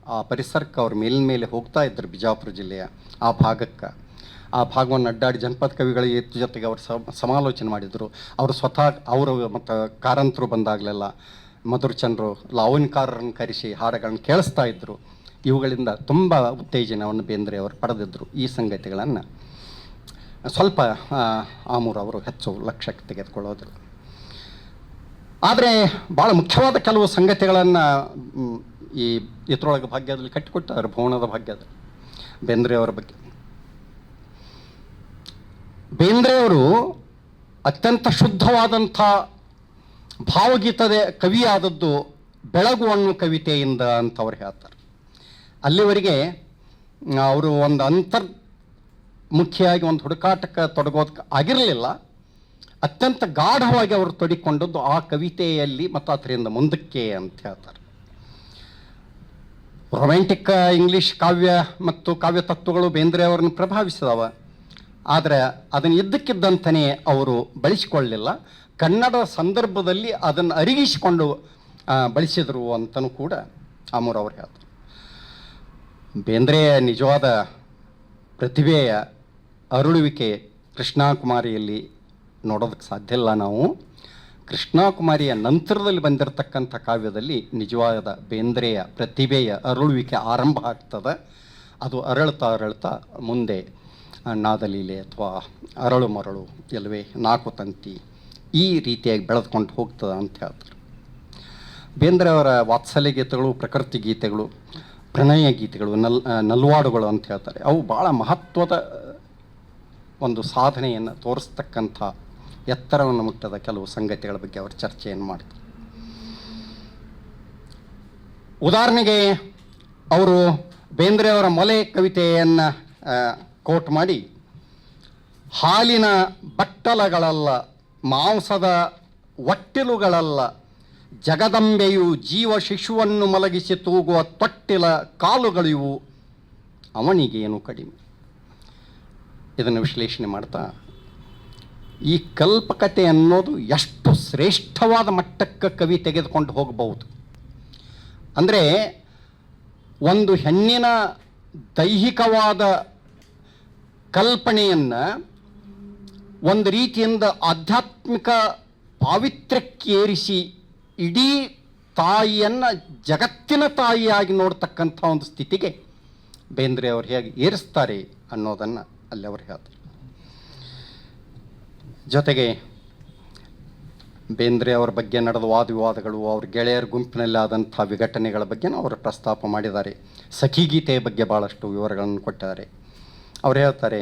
ಆ ಪರಿಸರಕ್ಕೆ ಅವ್ರ ಮೇಲ್ಮೇಲೆ ಮೇಲೆ ಹೋಗ್ತಾ ಇದ್ದರು ಬಿಜಾಪುರ ಜಿಲ್ಲೆಯ ಆ ಭಾಗಕ್ಕೆ. ಆ ಭಾಗವನ್ನು ಅಡ್ಡಾಡಿ ಜನಪದ ಕವಿಗಳ ಜೊತೆಗೆ ಅವರು ಸಮ ಸಮಾಲೋಚನೆ ಮಾಡಿದರು. ಅವರು ಸ್ವತಃ ಅವರು ಮತ್ತು ಕಾರಂತರು ಬಂದಾಗಲೆಲ್ಲ ಮಧುರಚಂದ್ರು ಲಾವಣಿಕಾರರನ್ನು ಕರೆಸಿ ಹಾಡುಗಳನ್ನು ಕೇಳಿಸ್ತಾ ಇದ್ದರು ಇವುಗಳಿಂದ ತುಂಬ ಉತ್ತೇಜನವನ್ನು ಬೇಂದ್ರೆ ಅವರು ಪಡೆದಿದ್ದರು ಈ ಸಂಗತಿಗಳನ್ನು. ಸ್ವಲ್ಪ ಆ, ಆಮೂರ್ ಅವರು ಹೆಚ್ಚು ಲಕ್ಷ್ಯಕ್ಕೆ ತೆಗೆದುಕೊಳ್ಳೋದಿಲ್ಲ ಆದರೆ ಭಾಳ ಮುಖ್ಯವಾದ ಕೆಲವು ಸಂಗತಿಗಳನ್ನು ಈ ಇದ್ರೊಳಗೆ ಭಾಗ್ಯದಲ್ಲಿ ಕಟ್ಟಿಕೊಟ್ಟಾರೆ ಭುವನದ ಭಾಗ್ಯದಲ್ಲಿ. ಬೇಂದ್ರೆಯವರ ಬಗ್ಗೆ. ಬೇಂದ್ರೆಯವರು ಅತ್ಯಂತ ಶುದ್ಧವಾದಂಥ ಭಾವಗೀತದ ಕವಿಯಾದದ್ದು ಬೆಳಗು ಅನ್ನೋ ಕವಿತೆಯಿಂದ ಅಂತ ಅವ್ರು ಹೇಳ್ತಾರೆ. ಅಲ್ಲಿವರೆಗೆ ಅವರು ಒಂದು ಅಂತರ್ ಮುಖ್ಯವಾಗಿ ಒಂದು ಹುಡುಕಾಟಕ್ಕೆ ತೊಡಗೋದಕ್ಕೆ ಆಗಿರಲಿಲ್ಲ. ಅತ್ಯಂತ ಗಾಢವಾಗಿ ಅವರು ತೊಡಿಕೊಂಡದ್ದು ಆ ಕವಿತೆಯಲ್ಲಿ ಮತ್ತು ಅದರಿಂದ ಮುಂದಕ್ಕೆ ಅಂತ ಹೇಳ್ತಾರೆ. ರೊಮ್ಯಾಂಟಿಕ್ ಇಂಗ್ಲೀಷ್ ಕಾವ್ಯ ಮತ್ತು ಕಾವ್ಯ ತತ್ವಗಳು ಬೇಂದ್ರೆ ಅವರನ್ನು ಪ್ರಭಾವಿಸಿದವ. ಆದರೆ ಅದನ್ನು ಇದ್ದಕ್ಕಿದ್ದಂತನೇ ಅವರು ಬಳಸಿಕೊಳ್ಳಲಿಲ್ಲ. ಕನ್ನಡ ಸಂದರ್ಭದಲ್ಲಿ ಅದನ್ನು ಅರಿಗಿಸಿಕೊಂಡು ಬಳಸಿದರು ಅಂತಲೂ ಕೂಡ ಆಮೂರ್ ಅವರು ಹೇಳ್ತಾರೆ. ಬೇಂದ್ರೆಯ ನಿಜವಾದ ಪ್ರತಿಭೆಯ ಅರುಳುವಿಕೆ ಕೃಷ್ಣಾಕುಮಾರಿಯಲ್ಲಿ ನೋಡೋದಕ್ಕೆ ಸಾಧ್ಯ ಇಲ್ಲ ನಾವು. ಕೃಷ್ಣಾಕುಮಾರಿಯ ನಂತರದಲ್ಲಿ ಬಂದಿರತಕ್ಕಂಥ ಕಾವ್ಯದಲ್ಲಿ ನಿಜವಾದ ಬೇಂದ್ರೆಯ ಪ್ರತಿಭೆಯ ಅರುಳುವಿಕೆ ಆರಂಭ ಆಗ್ತದೆ. ಅದು ಅರಳ್ತಾ ಅರಳ್ತಾ ಮುಂದೆ ನಾದಲೀಲೆ ಅಥವಾ ಅರಳು ಮರಳು ಇಲ್ಲವೇ ನಾಲ್ಕು ತಂತಿ ಈ ರೀತಿಯಾಗಿ ಬೆಳೆದುಕೊಂಡು ಹೋಗ್ತದೆ ಅಂತ ಹೇಳ್ತಾರೆ. ಬೇಂದ್ರೆ ಅವರ ವಾತ್ಸಲ್ಯ ಗೀತೆಗಳು ಪ್ರಕೃತಿ ಗೀತೆಗಳು ಪ್ರಣಯ ಗೀತೆಗಳು, ನಲ್ ನಲ್ವಾಡುಗಳು ಅಂತ ಹೇಳ್ತಾರೆ. ಅವು ಭಾಳ ಮಹತ್ವದ ಒಂದು ಸಾಧನೆಯನ್ನು ತೋರಿಸ್ತಕ್ಕಂಥ ಎತ್ತರವನ್ನು ಮುಟ್ಟದ ಕೆಲವು ಸಂಗತಿಗಳ ಬಗ್ಗೆ ಅವರು ಚರ್ಚೆಯನ್ನು ಮಾಡ್ತಾರೆ ಉದಾಹರಣೆಗೆ, ಅವರು ಬೇಂದ್ರೆಯವರ ಮೊಲೆ ಕವಿತೆಯನ್ನು ಕೋಟ್ ಮಾಡಿ, ಹಾಲಿನ ಬಟ್ಟಲಗಳಲ್ಲ, ಮಾಂಸದ ಒಟ್ಟಿಲುಗಳಲ್ಲ, ಜಗದಂಬೆಯು ಜೀವ ಶಿಶುವನ್ನು ಮಲಗಿಸಿ ತೂಗುವ ತೊಟ್ಟಿಲ ಕಾಲುಗಳಿವು, ಅವನಿಗೇನು ಕಡಿಮೆ? ಇದನ್ನು ವಿಶ್ಲೇಷಣೆ ಮಾಡ್ತಾ, ಈ ಕಲ್ಪಕತೆ ಅನ್ನೋದು ಎಷ್ಟು ಶ್ರೇಷ್ಠವಾದ ಮಟ್ಟಕ್ಕೆ ಕವಿ ತೆಗೆದುಕೊಂಡು ಹೋಗಬಹುದು. ಅಂದರೆ, ಒಂದು ಹೆಣ್ಣಿನ ದೈಹಿಕವಾದ ಕಲ್ಪನೆಯನ್ನು ಒಂದು ರೀತಿಯಿಂದ ಆಧ್ಯಾತ್ಮಿಕ ಪಾವಿತ್ರ್ಯಕ್ಕೇರಿಸಿ ಇಡೀ ತಾಯಿಯನ್ನು ಜಗತ್ತಿನ ತಾಯಿಯಾಗಿ ನೋಡ್ತಕ್ಕಂಥ ಒಂದು ಸ್ಥಿತಿಗೆ ಬೇಂದ್ರೆ ಅವರು ಹೇಗೆ ಏರಿಸ್ತಾರೆ ಅನ್ನೋದನ್ನು ಅಲ್ಲಿ ಅವರು ಹೇಳ್ತಾರೆ. ಜೊತೆಗೆ ಬೇಂದ್ರೆ ಅವರ ಬಗ್ಗೆ ನಡೆದ ವಾದವಿವಾದಗಳು ಅವ್ರ ಗೆಳೆಯರ ಗುಂಪಿನಲ್ಲಿ ಆದಂಥ ವಿಘಟನೆಗಳ ಬಗ್ಗೆ ಅವರು ಪ್ರಸ್ತಾಪ ಮಾಡಿದ್ದಾರೆ. ಸಖಿ ಗೀತೆಯ ಬಗ್ಗೆ ಭಾಳಷ್ಟು ವಿವರಗಳನ್ನು ಕೊಟ್ಟಿದ್ದಾರೆ. ಅವ್ರು ಹೇಳ್ತಾರೆ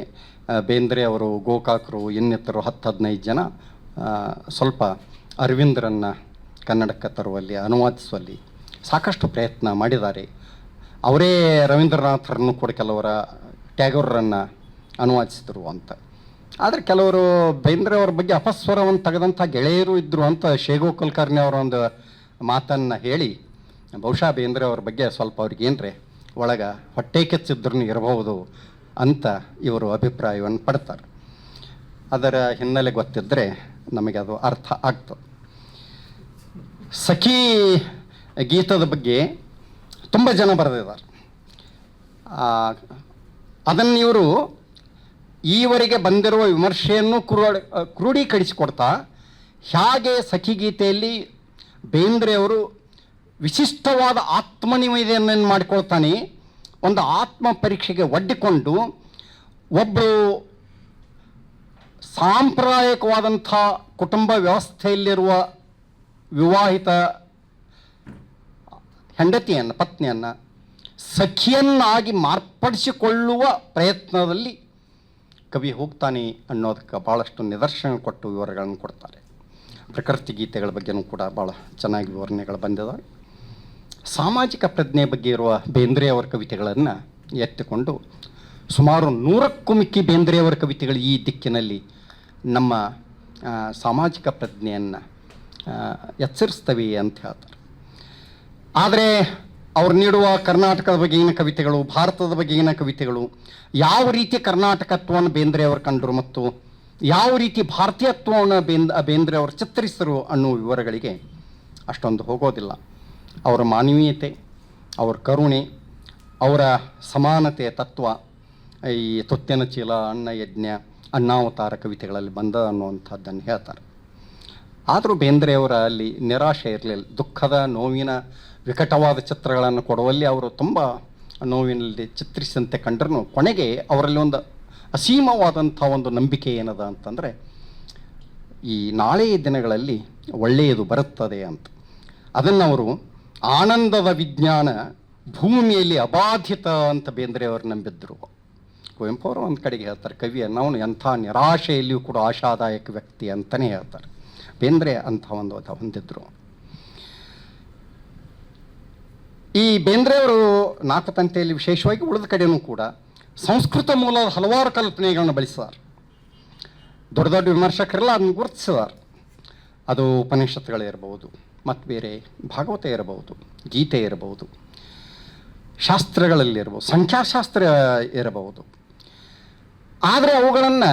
ಬೇಂದ್ರೆ ಅವರು ಗೋಕಾಕರು, ಇನ್ನಿತರು ಹತ್ತು ಹದಿನೈದು ಜನ ಸ್ವಲ್ಪ ಅರವಿಂದರನ್ನು ಕನ್ನಡಕ್ಕೆ ತರುವಲ್ಲಿ, ಅನುವಾದಿಸುವಲ್ಲಿ ಸಾಕಷ್ಟು ಪ್ರಯತ್ನ ಮಾಡಿದ್ದಾರೆ. ಅವರೇ ರವೀಂದ್ರನಾಥರನ್ನು ಕೂಡ ಕೆಲವರ ಟ್ಯಾಗೋರನ್ನು ಅನುವಾದಿಸಿದರು ಅಂತ. ಆದರೆ ಕೆಲವರು ಬೇಂದ್ರೆ ಅವ್ರ ಬಗ್ಗೆ ಅಪಸ್ವರವನ್ನು ತೆಗೆದಂಥ ಗೆಳೆಯರು ಇದ್ದರು ಅಂತ ಶೇಗೋ ಕುಲಕರ್ಣಿ ಅವರ ಒಂದು ಮಾತನ್ನು ಹೇಳಿ, ಬಹುಶಃ ಬೇಂದ್ರೆ ಅವ್ರ ಬಗ್ಗೆ ಸ್ವಲ್ಪ ಅವ್ರಿಗೆ ಏನ್ರೆ ಒಳಗೆ ಹೊಟ್ಟೆ ಕೆಚ್ಚಿದ್ರೂ ಇರಬಹುದು ಅಂತ ಇವರು ಅಭಿಪ್ರಾಯವನ್ನು ಪಡ್ತಾರೆ. ಅದರ ಹಿನ್ನೆಲೆ ಗೊತ್ತಿದ್ದರೆ ನಮಗೆ ಅದು ಅರ್ಥ ಆಗ್ತದೆ ಸಖಿ ಗೀತದ ಬಗ್ಗೆ ತುಂಬ ಜನ ಬರೆದಿದ್ದಾರೆ. ಅದನ್ನು ಇವರು ಈವರೆಗೆ ಬಂದಿರುವ ವಿಮರ್ಶೆಯನ್ನು ಕ್ರೋಢ ಕ್ರೋಢೀಕರಿಸಿಕೊಡ್ತಾ ಹೇಗೆ ಸಖಿ ಗೀತೆಯಲ್ಲಿ ಬೇಂದ್ರೆಯವರು ವಿಶಿಷ್ಟವಾದ ಆತ್ಮನಿವೇದನೆಯನ್ನು ಮಾಡಿಕೊಳ್ತಾನೆ ಒಂದು ಆತ್ಮ ಪರೀಕ್ಷೆಗೆ ಒಡ್ಡಿಕೊಂಡು ಒಬ್ಬರು ಸಾಂಪ್ರದಾಯಿಕವಾದಂಥ ಕುಟುಂಬ ವ್ಯವಸ್ಥೆಯಲ್ಲಿರುವ ವಿವಾಹಿತ ಹೆಂಡತಿಯನ್ನು, ಪತ್ನಿಯನ್ನು ಸಖಿಯನ್ನಾಗಿ ಮಾರ್ಪಡಿಸಿಕೊಳ್ಳುವ ಪ್ರಯತ್ನದಲ್ಲಿ ಕವಿ ಹೋಗ್ತಾನೆ ಅನ್ನೋದಕ್ಕೆ ಭಾಳಷ್ಟು ನಿದರ್ಶನ ಕೊಟ್ಟು ವಿವರಗಳನ್ನು ಕೊಡ್ತಾರೆ. ಪ್ರಕೃತಿ ಗೀತೆಗಳ ಬಗ್ಗೆನೂ ಕೂಡ ಭಾಳ ಚೆನ್ನಾಗಿ ವಿವರಣೆಗಳು ಬಂದಿದ್ದಾವೆ. ಸಾಮಾಜಿಕ ಪ್ರಜ್ಞೆ ಬಗ್ಗೆ ಇರುವ ಬೇಂದ್ರೆ ಅವರ ಕವಿತೆಗಳನ್ನು ಎತ್ತಿಕೊಂಡು ಸುಮಾರು ನೂರಕ್ಕೂ ಮಿಕ್ಕಿ ಬೇಂದ್ರೆಯವರ ಕವಿತೆಗಳು ಈ ದಿಕ್ಕಿನಲ್ಲಿ ನಮ್ಮ ಸಾಮಾಜಿಕ ಪ್ರಜ್ಞೆಯನ್ನು ಎಚ್ಚರಿಸ್ತವೆ ಅಂತ ಹೇಳ್ತಾರೆ. ಆದರೆ ಅವ್ರು ನೀಡುವ ಕರ್ನಾಟಕದ ಬಗೆಗಿನ ಕವಿತೆಗಳು, ಭಾರತದ ಬಗೆಗಿನ ಕವಿತೆಗಳು ಯಾವ ರೀತಿ ಕರ್ನಾಟಕತ್ವವನ್ನು ಬೇಂದ್ರೆ ಅವರು ಕಂಡರು ಮತ್ತು ಯಾವ ರೀತಿ ಭಾರತೀಯತ್ವವನ್ನು ಬೇಂದ್ ಬೇಂದ್ರೆ ಅವರು ಚಿತ್ರಿಸಿದರು ಅನ್ನುವ ವಿವರಗಳಿಗೆ ಅಷ್ಟೊಂದು ಹೋಗೋದಿಲ್ಲ. ಅವರ ಮಾನವೀಯತೆ, ಅವರ ಕರುಣೆ, ಅವರ ಸಮಾನತೆಯ ತತ್ವ, ಈ ತೊತ್ತಿನ ಚೀಲ, ಅನ್ನ ಯಜ್ಞ, ಅನ್ನಾವತಾರ ಕವಿತೆಗಳಲ್ಲಿ ಬಂದ ಅನ್ನುವಂಥದ್ದನ್ನು ಹೇಳ್ತಾರೆ. ಆದರೂ ಬೇಂದ್ರೆಯವರ ಅಲ್ಲಿ ನಿರಾಶೆ ಇರಲಿಲ್ಲ. ದುಃಖದ ನೋವಿನ ವಿಕಟವಾದ ಚಿತ್ರಗಳನ್ನು ಕೊಡುವಲ್ಲಿ ಅವರು ತುಂಬ ನೋವಿನಲ್ಲಿ ಚಿತ್ರಿಸಿದಂತೆ ಕಂಡ್ರೂ ಕೊನೆಗೆ ಅವರಲ್ಲಿ ಒಂದು ಅಸೀಮವಾದಂಥ ಒಂದು ನಂಬಿಕೆ ಏನದ ಅಂತಂದರೆ, ಈ ನಾಳೆಯ ದಿನಗಳಲ್ಲಿ ಒಳ್ಳೆಯದು ಬರುತ್ತದೆ ಅಂತ. ಅದನ್ನು ಅವರು ಆನಂದದ ವಿಜ್ಞಾನ ಭೂಮಿಯಲ್ಲಿ ಅಬಾಧಿತ ಅಂತ ಬೇಂದ್ರೆಯವರು ನಂಬಿದ್ರು. ಕುವೆಂಪು ಅವರು ಒಂದು ಕಡೆಗೆ ಹೇಳ್ತಾರೆ ಕವಿ ಅವನು ಎಂಥ ನಿರಾಶೆಯಲ್ಲಿಯೂ ಕೂಡ ಆಶಾದಾಯಕ ವ್ಯಕ್ತಿ ಅಂತಲೇ ಹೇಳ್ತಾರೆ. ಬೇಂದ್ರೆ ಅಂಥ ಒಂದು ಹೊಂದಿದ್ರು. ಈ ಬೇಂದ್ರೆಯವರು ನಾಕತಂತೆಯಲ್ಲಿ ವಿಶೇಷವಾಗಿ ಉಳಿದ ಕಡೆಯೂ ಕೂಡ ಸಂಸ್ಕೃತ ಮೂಲದ ಹಲವಾರು ಕಲ್ಪನೆಗಳನ್ನು ಬಳಸಿದಾರೆ. ದೊಡ್ಡ ದೊಡ್ಡ ವಿಮರ್ಶಕರೆಲ್ಲ ಅದನ್ನು ಗುರುತಿಸಿದ್ದಾರೆ ಅದು ಉಪನಿಷತ್ತುಗಳಿರಬಹುದು ಮತ್ತು ಬೇರೆ ಭಾಗವತ ಇರಬಹುದು, ಗೀತೆ ಇರಬಹುದು ಶಾಸ್ತ್ರಗಳಲ್ಲಿರ್ಬೋದು ಸಂಖ್ಯಾಶಾಸ್ತ್ರ ಇರಬಹುದು. ಆದರೆ ಅವುಗಳನ್ನು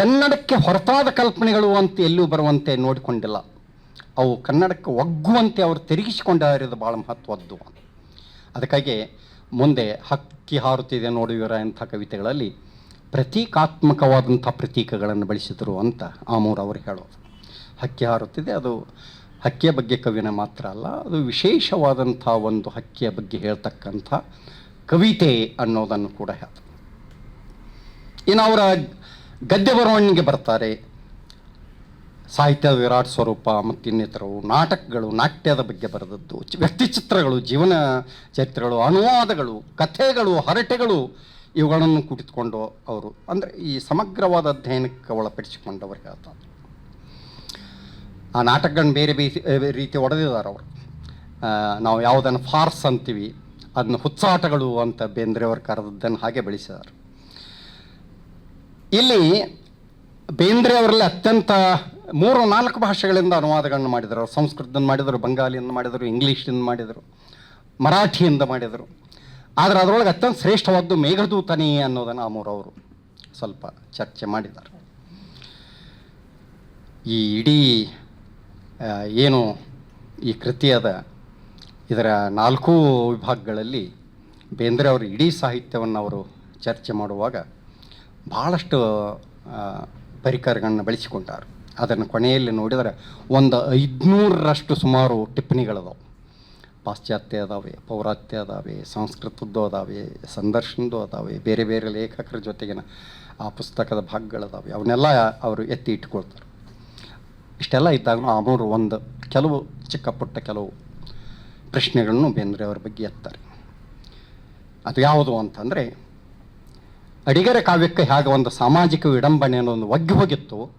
ಕನ್ನಡಕ್ಕೆ ಹೊರತಾದ ಕಲ್ಪನೆಗಳು ಅಂತ ಎಲ್ಲೂ ಬರುವಂತೆ ನೋಡಿಕೊಂಡಿಲ್ಲ. ಅವು ಕನ್ನಡಕ್ಕೆ ಒಗ್ಗುವಂತೆ ಅವರು ತಿರುಗಿಸಿಕೊಂಡಿರೋದು ಭಾಳ ಮಹತ್ವದ್ದು. ಅದಕ್ಕಾಗಿ ಮುಂದೆ ಹಕ್ಕಿ ಹಾರುತ್ತಿದೆ ನೋಡುವಿರ ಅಂಥ ಕವಿತೆಗಳಲ್ಲಿ ಪ್ರತೀಕಾತ್ಮಕವಾದಂಥ ಪ್ರತೀಕಗಳನ್ನು ಬಳಸಿದರು ಅಂತ ಆಮೂರ್ ಅವರು ಹೇಳೋದು. ಹಕ್ಕಿ ಹಾರುತ್ತಿದೆ, ಅದು ಹಕ್ಕಿಯ ಬಗ್ಗೆ ಕವಿನ ಮಾತ್ರ ಅಲ್ಲ, ಅದು ವಿಶೇಷವಾದಂಥ ಒಂದು ಹಕ್ಕಿಯ ಬಗ್ಗೆ ಹೇಳ್ತಕ್ಕಂಥ ಕವಿತೆ ಅನ್ನೋದನ್ನು ಕೂಡ ಹೇಳ್ತಾರೆ ಇನ್ನು ಅವರ ಗದ್ಯ ಬರವಣಿಗೆ ಬರ್ತಾರೆ. ಸಾಹಿತ್ಯ ವಿರಾಟ್ ಸ್ವರೂಪ ಮತ್ತು ಇನ್ನಿತರವು ನಾಟಕಗಳು, ನಾಟ್ಯದ ಬಗ್ಗೆ ಬರೆದದ್ದು ವ್ಯಕ್ತಿಚಿತ್ರಗಳು, ಜೀವನ ಚರಿತ್ರೆಗಳು, ಅನುವಾದಗಳು, ಕಥೆಗಳು, ಹರಟೆಗಳು, ಇವುಗಳನ್ನು ಕುಟಿತುಕೊಂಡು ಅವರು, ಅಂದರೆ ಈ ಸಮಗ್ರವಾದ ಅಧ್ಯಯನಕ್ಕೆ ಒಳಪಡಿಸಿಕೊಂಡವರು ಹೇಳ್ತಾರೆ ಆ ನಾಟಕಗಳನ್ನ ಬೇರೆ ಬೇರೆ ರೀತಿ ಒಡೆದಿದ್ದಾರೆ ಅವರು. ಆ, ನಾವು ಯಾವುದನ್ನು ಫಾರ್ಸ್ ಅಂತೀವಿ ಅದನ್ನ ಹುಚ್ಚಾಟಗಳು ಅಂತ ಬೇಂದ್ರೆಯವರು ಕರೆದದ್ದನ್ನು ಹಾಗೆ ಬೆಳೆಸಿದ್ದಾರೆ. ಇಲ್ಲಿ ಬೇಂದ್ರೆ ಅವರಲ್ಲಿ ಅತ್ಯಂತ ಮೂರು ನಾಲ್ಕು ಭಾಷೆಗಳಿಂದ ಅನುವಾದಗಳನ್ನು ಮಾಡಿದರು. ಅವರು ಸಂಸ್ಕೃತದಿಂದ ಮಾಡಿದರು ಬಂಗಾಲಿಯಿಂದ ಮಾಡಿದರು ಇಂಗ್ಲೀಷಿಂದ ಮಾಡಿದರು ಮರಾಠಿಯಿಂದ ಮಾಡಿದರು. ಆದರೆ ಅದರೊಳಗೆ ಅತ್ಯಂತ ಶ್ರೇಷ್ಠವಾದ್ದು ಮೇಘದೂತನಿ ಅನ್ನೋದನ್ನು ಆಮೂರವರು ಸ್ವಲ್ಪ ಚರ್ಚೆ ಮಾಡಿದ್ದಾರೆ. ಈ ಇಡೀ ಆ, ಏನು ಈ ಕೃತಿ ಅದ ಇದರ ನಾಲ್ಕೂ ವಿಭಾಗಗಳಲ್ಲಿ ಬೇಂದ್ರೆ ಅವರು ಇಡೀ ಸಾಹಿತ್ಯವನ್ನು ಅವರು ಚರ್ಚೆ ಮಾಡುವಾಗ ಭಾಳಷ್ಟು ಪರಿಕರಗಳನ್ನು ಪರಿಕರಗಳನ್ನ ಬಳಸಿಕೊಂಡಾರು. ಅದನ್ನು ಕೊನೆಯಲ್ಲಿ ನೋಡಿದರೆ ಒಂದು ಐದುನೂರರಷ್ಟು ಸುಮಾರು ಟಿಪ್ಪಣಿಗಳದಾವೆ. ಪಾಶ್ಚಾತ್ಯ ಅದಾವೆ, ಪೌರಾತ್ಯ ಅದಾವೆ, ಸಂಸ್ಕೃತದ್ದು ಅದಾವೆ, ಸಂದರ್ಶನದ್ದು ಅದಾವೆ, ಬೇರೆ ಬೇರೆ ಲೇಖಕರ ಜೊತೆಗಿನ ಆ ಪುಸ್ತಕದ ಭಾಗಗಳದಾವೆ. ಅವನ್ನೆಲ್ಲ ಅವರು ಎತ್ತಿ ಇಟ್ಕೊಳ್ತಾರೆ ಇಷ್ಟೆಲ್ಲ ಇದ್ದಾಗ ಅವರು ಒಂದು ಕೆಲವು, ಚಿಕ್ಕ ಪುಟ್ಟ ಕೆಲವು ಪ್ರಶ್ನೆಗಳನ್ನು ಬೇಂದ್ರೆ ಅವರ ಬಗ್ಗೆ ಎತ್ತಾರೆ. ಅದು ಯಾವುದು ಅಂತಂದರೆ, ಅಡಿಗರ ಕಾವ್ಯಕ್ಕೆ ಹೇಗೆ ಒಂದು ಸಾಮಾಜಿಕ ಅನ್ನೋ ಒಂದು ಒಗ್ಗಿ ಹೋಗಿತ್ತು,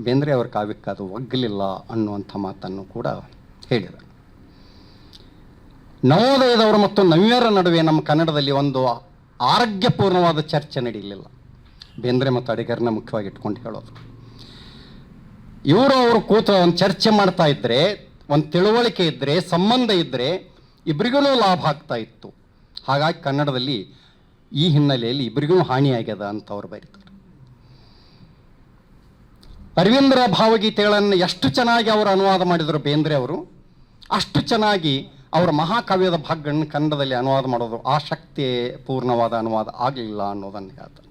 ಬೇಂದ್ರೆ ಅವರ ಕಾವ್ಯಕ್ಕೆ ಅದು ಒಗ್ಗಲಿಲ್ಲ ಅನ್ನುವಂಥ ಮಾತನ್ನು ಕೂಡ ಹೇಳಿದರು ನವೋದಯದವರು ಮತ್ತು ನವ್ಯರ ನಡುವೆ ನಮ್ಮ ಕನ್ನಡದಲ್ಲಿ ಒಂದು ಆರೋಗ್ಯಪೂರ್ಣವಾದ ಚರ್ಚೆ ನಡೆಯಲಿಲ್ಲ. ಬೇಂದ್ರೆ ಮತ್ತು ಅಡಿಗರನ್ನ ಮುಖ್ಯವಾಗಿ ಇಟ್ಕೊಂಡು ಹೇಳೋದು. ಇವರು ಅವರು ಕೂತು ಒಂದು ಚರ್ಚೆ ಮಾಡ್ತಾ ಇದ್ದರೆ ಒಂದು ತಿಳುವಳಿಕೆ ಇದ್ದರೆ ಸಂಬಂಧ ಇದ್ದರೆ ಇಬ್ಬರಿಗೂ ಲಾಭ ಆಗ್ತಾ ಇತ್ತು. ಹಾಗಾಗಿ ಕನ್ನಡದಲ್ಲಿ ಈ ಹಿನ್ನೆಲೆಯಲ್ಲಿ ಇಬ್ಬರಿಗೂ ಹಾನಿಯಾಗ್ಯದ ಅಂತ ಅವ್ರು ಬರೀತಾರೆ. ಅರವಿಂದರ ಭಾವಗೀತೆಗಳನ್ನು ಎಷ್ಟು ಚೆನ್ನಾಗಿ ಅವರು ಅನುವಾದ ಮಾಡಿದರು ಬೇಂದ್ರೆ ಅವರು, ಅಷ್ಟು ಚೆನ್ನಾಗಿ ಅವರ ಮಹಾಕಾವ್ಯದ ಭಾಗಗಳನ್ನು ಕನ್ನಡದಲ್ಲಿ ಅನುವಾದ ಮಾಡೋದು ಆಸಕ್ತಿ ಪೂರ್ಣವಾದ ಅನುವಾದ ಆಗಲಿಲ್ಲ ಅನ್ನೋದನ್ನು ಹೇಳ್ತಾರೆ.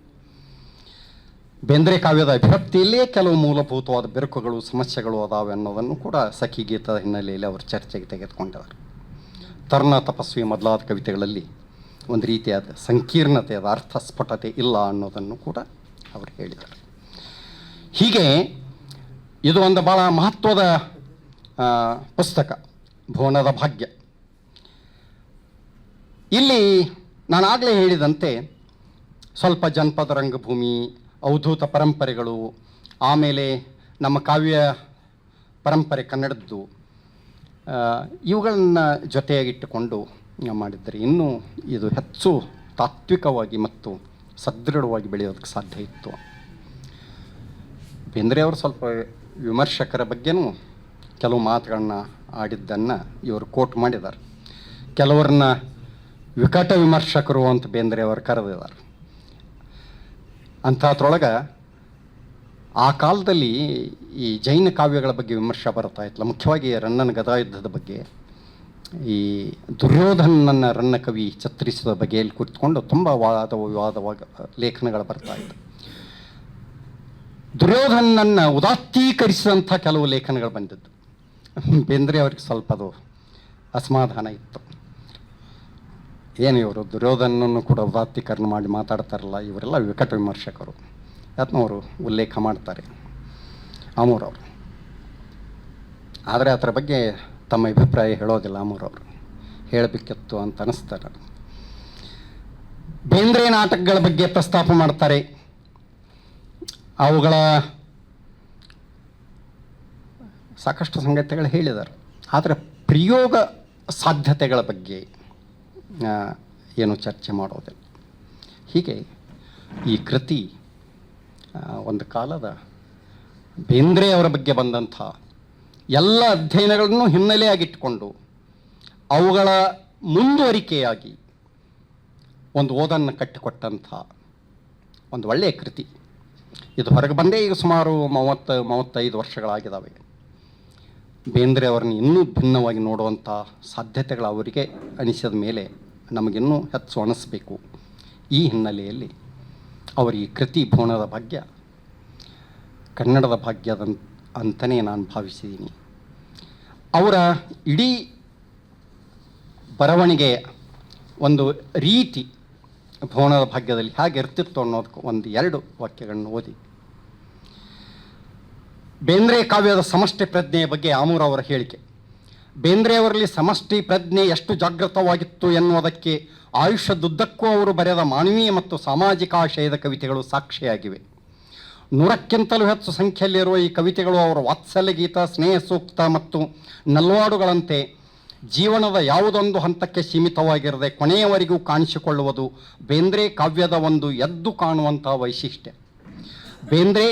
ಬೇಂದ್ರೆ ಕಾವ್ಯದ ಅಭಿವ್ಯಕ್ತಿಯಲ್ಲೇ ಕೆಲವು ಮೂಲಭೂತವಾದ ಬಿರುಕುಗಳು, ಸಮಸ್ಯೆಗಳು ಅದಾವೆ ಅನ್ನೋದನ್ನು ಕೂಡ ಸಖಿ ಗೀತದ ಹಿನ್ನೆಲೆಯಲ್ಲಿ ಅವರು ಚರ್ಚೆಗೆ ತೆಗೆದುಕೊಂಡಿದ್ದಾರೆ ತರ್ಣ ತಪಸ್ವಿ ಮೊದಲಾದ ಕವಿತೆಗಳಲ್ಲಿ ಒಂದು ರೀತಿಯಾದ ಸಂಕೀರ್ಣತೆಯಾದ ಅರ್ಥ ಸ್ಫುಟತೆ ಇಲ್ಲ ಅನ್ನೋದನ್ನು ಕೂಡ ಅವರು ಹೇಳಿದ್ದಾರೆ ಹೀಗೆ ಇದು ಒಂದು ಭಾಳ ಮಹತ್ವದ ಪುಸ್ತಕ, ಭುವನದ ಭಾಗ್ಯ. ಇಲ್ಲಿ ನಾನು ಆಗಲೇ ಹೇಳಿದಂತೆ ಸ್ವಲ್ಪ ಜನಪದ ರಂಗಭೂಮಿ ಅವಧೂತ ಪರಂಪರೆಗಳು, ಆಮೇಲೆ ನಮ್ಮ ಕಾವ್ಯ ಪರಂಪರೆ ಕನ್ನಡದ್ದು ಇವುಗಳನ್ನು ಜೊತೆಯಾಗಿಟ್ಟುಕೊಂಡು ಮಾಡಿದ್ದರೆ ಇನ್ನೂ ಇದು ಹೆಚ್ಚು ತಾತ್ವಿಕವಾಗಿ ಮತ್ತು ಸದೃಢವಾಗಿ ಬೆಳೆಯೋದಕ್ಕೆ ಸಾಧ್ಯ ಇತ್ತು. ಬೇಂದ್ರೆಯವರು ಸ್ವಲ್ಪ ವಿಮರ್ಶಕರ ಬಗ್ಗೆನೂ ಕೆಲವು ಮಾತುಗಳನ್ನ ಆಡಿದ್ದನ್ನು ಇವರು ಕೋಟ್ ಮಾಡಿದ್ದಾರೆ. ಕೆಲವರನ್ನ ವಿಕಟ ವಿಮರ್ಶಕರು ಅಂತ ಬೇಂದ್ರೆಯವರು ಕರೆದಿದ್ದಾರೆ. ಅಂಥದ್ರೊಳಗೆ ಆ ಕಾಲದಲ್ಲಿ ಈ ಜೈನ ಕಾವ್ಯಗಳ ಬಗ್ಗೆ ವಿಮರ್ಶೆ ಬರ್ತಾ ಇತ್ತಲ್ಲ. ಮುಖ್ಯವಾಗಿ ರಣ್ಣನ ಗದಾಯುದ್ಧದ ಬಗ್ಗೆ. ಈ ದುರ್ಯೋಧನನ್ನ ರನ್ನ ಕವಿ ಛತ್ರಿಸಿದ ಬಗೆಯಲ್ಲಿ ಕುರಿತುಕೊಂಡು ತುಂಬ ವಾದ ವಿವಾದವಾಗ ಲೇಖನಗಳು ಬರ್ತಾ ಇತ್ತು. ದುರ್ಯೋಧನನ್ನು ಉದಾತ್ತೀಕರಿಸಿದಂಥ ಕೆಲವು ಲೇಖನಗಳು ಬಂದಿದ್ದು. ಬೇಂದ್ರೆ ಅವ್ರಿಗೆ ಸ್ವಲ್ಪ ಅದು ಅಸಮಾಧಾನ ಇತ್ತು. ಏನು ಇವರು ದುರ್ಯೋಧನನ್ನು ಕೂಡ ಉದಾತ್ತೀಕರಣ ಮಾಡಿ ಮಾತಾಡ್ತಾರಲ್ಲ, ಇವರೆಲ್ಲ ವಿಕಟ ವಿಮರ್ಶಕರು. ಅದನ್ನವರು ಉಲ್ಲೇಖ ಮಾಡ್ತಾರೆ. ಅಮೂರವರು ಆದರೆ ಅದರ ಬಗ್ಗೆ ತಮ್ಮ ಅಭಿಪ್ರಾಯ ಹೇಳೋದಿಲ್ಲ ಅಮೂರವರು ಹೇಳಬೇಕಿತ್ತು ಅಂತ ಅನಿಸ್ತಾರೆ. ಬೇಂದ್ರೆ ನಾಟಕಗಳ ಬಗ್ಗೆ ಪ್ರಸ್ತಾಪ ಮಾಡ್ತಾರೆ. ಅವುಗಳ ಸಾಕಷ್ಟು ಸಂಗತಿಗಳು ಹೇಳಿದ್ದಾರೆ. ಆದರೆ ಪ್ರಯೋಗ ಸಾಧ್ಯತೆಗಳ ಬಗ್ಗೆ ಏನು ಚರ್ಚೆ ಮಾಡೋದಿಲ್ಲ ಹೀಗೆ ಈ ಕೃತಿ ಒಂದು ಕಾಲದ ಬೇಂದ್ರೆ ಅವರ ಬಗ್ಗೆ ಬಂದಂಥ ಎಲ್ಲ ಅಧ್ಯಯನಗಳನ್ನು ಹಿನ್ನೆಲೆಯಾಗಿಟ್ಟುಕೊಂಡು ಅವುಗಳ ಮುಂದುವರಿಕೆಯಾಗಿ ಒಂದು ಓದನ್ನು ಕಟ್ಟಿಕೊಟ್ಟಂಥ ಒಂದು ಒಳ್ಳೆಯ ಕೃತಿ. ಇದು ಹೊರಗೆ ಬಂದೇ ಈಗ ಸುಮಾರು ಮೂವತ್ತು, ಮೂವತ್ತೈದು ವರ್ಷಗಳಾಗಿದ್ದಾವೆ. ಬೇಂದ್ರೆ ಅವರನ್ನು ಇನ್ನೂ ಭಿನ್ನವಾಗಿ ನೋಡುವಂಥ ಸಾಧ್ಯತೆಗಳು ಅವರಿಗೆ ಅನಿಸಿದ ಮೇಲೆ ನಮಗಿನ್ನೂ ಹೆಚ್ಚು ಈ ಹಿನ್ನೆಲೆಯಲ್ಲಿ ಅವರ ಈ ಕೃತಿ ಭುವನದ ಭಾಗ್ಯ, ಕನ್ನಡದ ಭಾಗ್ಯದ ಅಂತಲೇ ನಾನು ಭಾವಿಸಿದ್ದೀನಿ. ಅವರ ಇಡೀ ಬರವಣಿಗೆಯ ಒಂದು ರೀತಿ ಭುವನದ ಭಾಗ್ಯದಲ್ಲಿ ಹೇಗೆ ಇರ್ತಿತ್ತು ಅನ್ನೋದಕ್ಕೆ ಒಂದು ಎರಡು ವಾಕ್ಯಗಳನ್ನು ಓದಿ. ಬೇಂದ್ರೆ ಕಾವ್ಯದ ಸಮಷ್ಟಿ ಪ್ರಜ್ಞೆಯ ಬಗ್ಗೆ ಆಮೂರ್ ಅವರ ಹೇಳಿಕೆ. ಬೇಂದ್ರೆಯವರಲ್ಲಿ ಸಮಷ್ಟಿ, ಪ್ರಜ್ಞೆ ಎಷ್ಟು ಜಾಗೃತವಾಗಿತ್ತು ಎನ್ನುವುದಕ್ಕೆ ಆಯುಷ್ಯದುದ್ದಕ್ಕೂ ಅವರು ಬರೆದ ಮಾನವೀಯ ಮತ್ತು ಸಾಮಾಜಿಕ ಆಶಯದ ಕವಿತೆಗಳು ಸಾಕ್ಷಿಯಾಗಿವೆ. ನೂರಕ್ಕಿಂತಲೂ ಹೆಚ್ಚು ಸಂಖ್ಯೆಯಲ್ಲಿರುವ ಈ ಕವಿತೆಗಳು ಅವರ ವಾತ್ಸಲ್ಯ, ಗೀತ, ಸ್ನೇಹ ಸೂಕ್ತ ಮತ್ತು ನಲ್ವಾಡುಗಳಂತೆ ಜೀವನದ ಯಾವುದೊಂದು ಹಂತಕ್ಕೆ ಸೀಮಿತವಾಗಿರದೆ ಕೊನೆಯವರೆಗೂ ಕಾಣಿಸಿಕೊಳ್ಳುವುದು ಬೇಂದ್ರೆ ಕಾವ್ಯದ ಒಂದು ಎದ್ದು ಕಾಣುವಂಥ ವೈಶಿಷ್ಟ್ಯ. ಬೇಂದ್ರೆ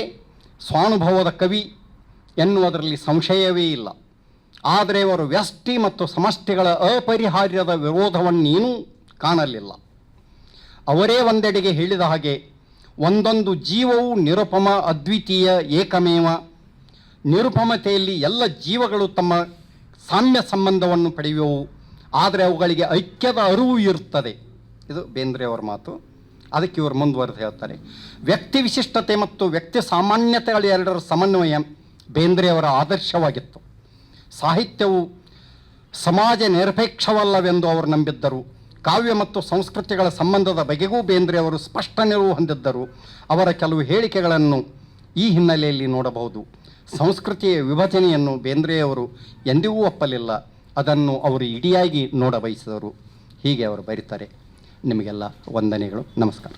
ಸ್ವಾನುಭವದ ಕವಿ ಎನ್ನುವುದರಲ್ಲಿ ಸಂಶಯವೇ ಇಲ್ಲ. ಆದರೆ ಅವರು ವ್ಯಷ್ಟಿ ಮತ್ತು ಸಮಷ್ಟಿಗಳ ಅಪರಿಹಾರ್ಯದ ವಿರೋಧವನ್ನೇನೂ ಕಾಣಲಿಲ್ಲ. ಅವರೇ ಒಂದೆಡೆಗೆ ಹೇಳಿದ ಹಾಗೆ, ಒಂದೊಂದು ಜೀವವು ನಿರುಪಮ, ಅದ್ವಿತೀಯ, ಏಕಮೇವ. ನಿರುಪಮತೆಯಲ್ಲಿ ಎಲ್ಲ ಜೀವಗಳು ತಮ್ಮ ಸಾಮ್ಯ ಸಂಬಂಧವನ್ನು ಪಡೆಯುವವು. ಆದರೆ ಅವುಗಳಿಗೆ ಐಕ್ಯದ ಅರಿವು ಇರುತ್ತದೆ. ಇದು ಬೇಂದ್ರೆಯವರ ಮಾತು. ಅದಕ್ಕೆ ಇವರು ಮುಂದುವರೆದು ಹೇಳ್ತಾರೆ. ವ್ಯಕ್ತಿ ವಿಶಿಷ್ಟತೆ ಮತ್ತು ವ್ಯಕ್ತಿ ಸಾಮಾನ್ಯತೆಗಳೆರಡರ ಸಮನ್ವಯ ಬೇಂದ್ರೆಯವರ ಆದರ್ಶವಾಗಿತ್ತು. ಸಾಹಿತ್ಯವು ಸಮಾಜ ನಿರಪೇಕ್ಷವಲ್ಲವೆಂದು ಅವರು ನಂಬಿದ್ದರು. ಕಾವ್ಯ ಮತ್ತು ಸಂಸ್ಕೃತಿಗಳ ಸಂಬಂಧದ ಬಗೆಗೂ ಬೇಂದ್ರೆ ಅವರು ಸ್ಪಷ್ಟ ನಿಲುವು ಹೊಂದಿದ್ದರು. ಅವರ ಕೆಲವು ಹೇಳಿಕೆಗಳನ್ನು ಈ ಹಿನ್ನೆಲೆಯಲ್ಲಿ ನೋಡಬಹುದು. ಸಂಸ್ಕೃತಿಯ ವಿಭಜನೆಯನ್ನು ಬೇಂದ್ರೆಯವರು ಎಂದಿಗೂ ಒಪ್ಪಲಿಲ್ಲ. ಅದನ್ನು ಅವರು ಇಡಿಯಾಗಿ ನೋಡಬಯಸಿದರು. ಹೀಗೆ ಅವರು ಬರೀತಾರೆ. ನಿಮಗೆಲ್ಲ ವಂದನೆಗಳು. ನಮಸ್ಕಾರ.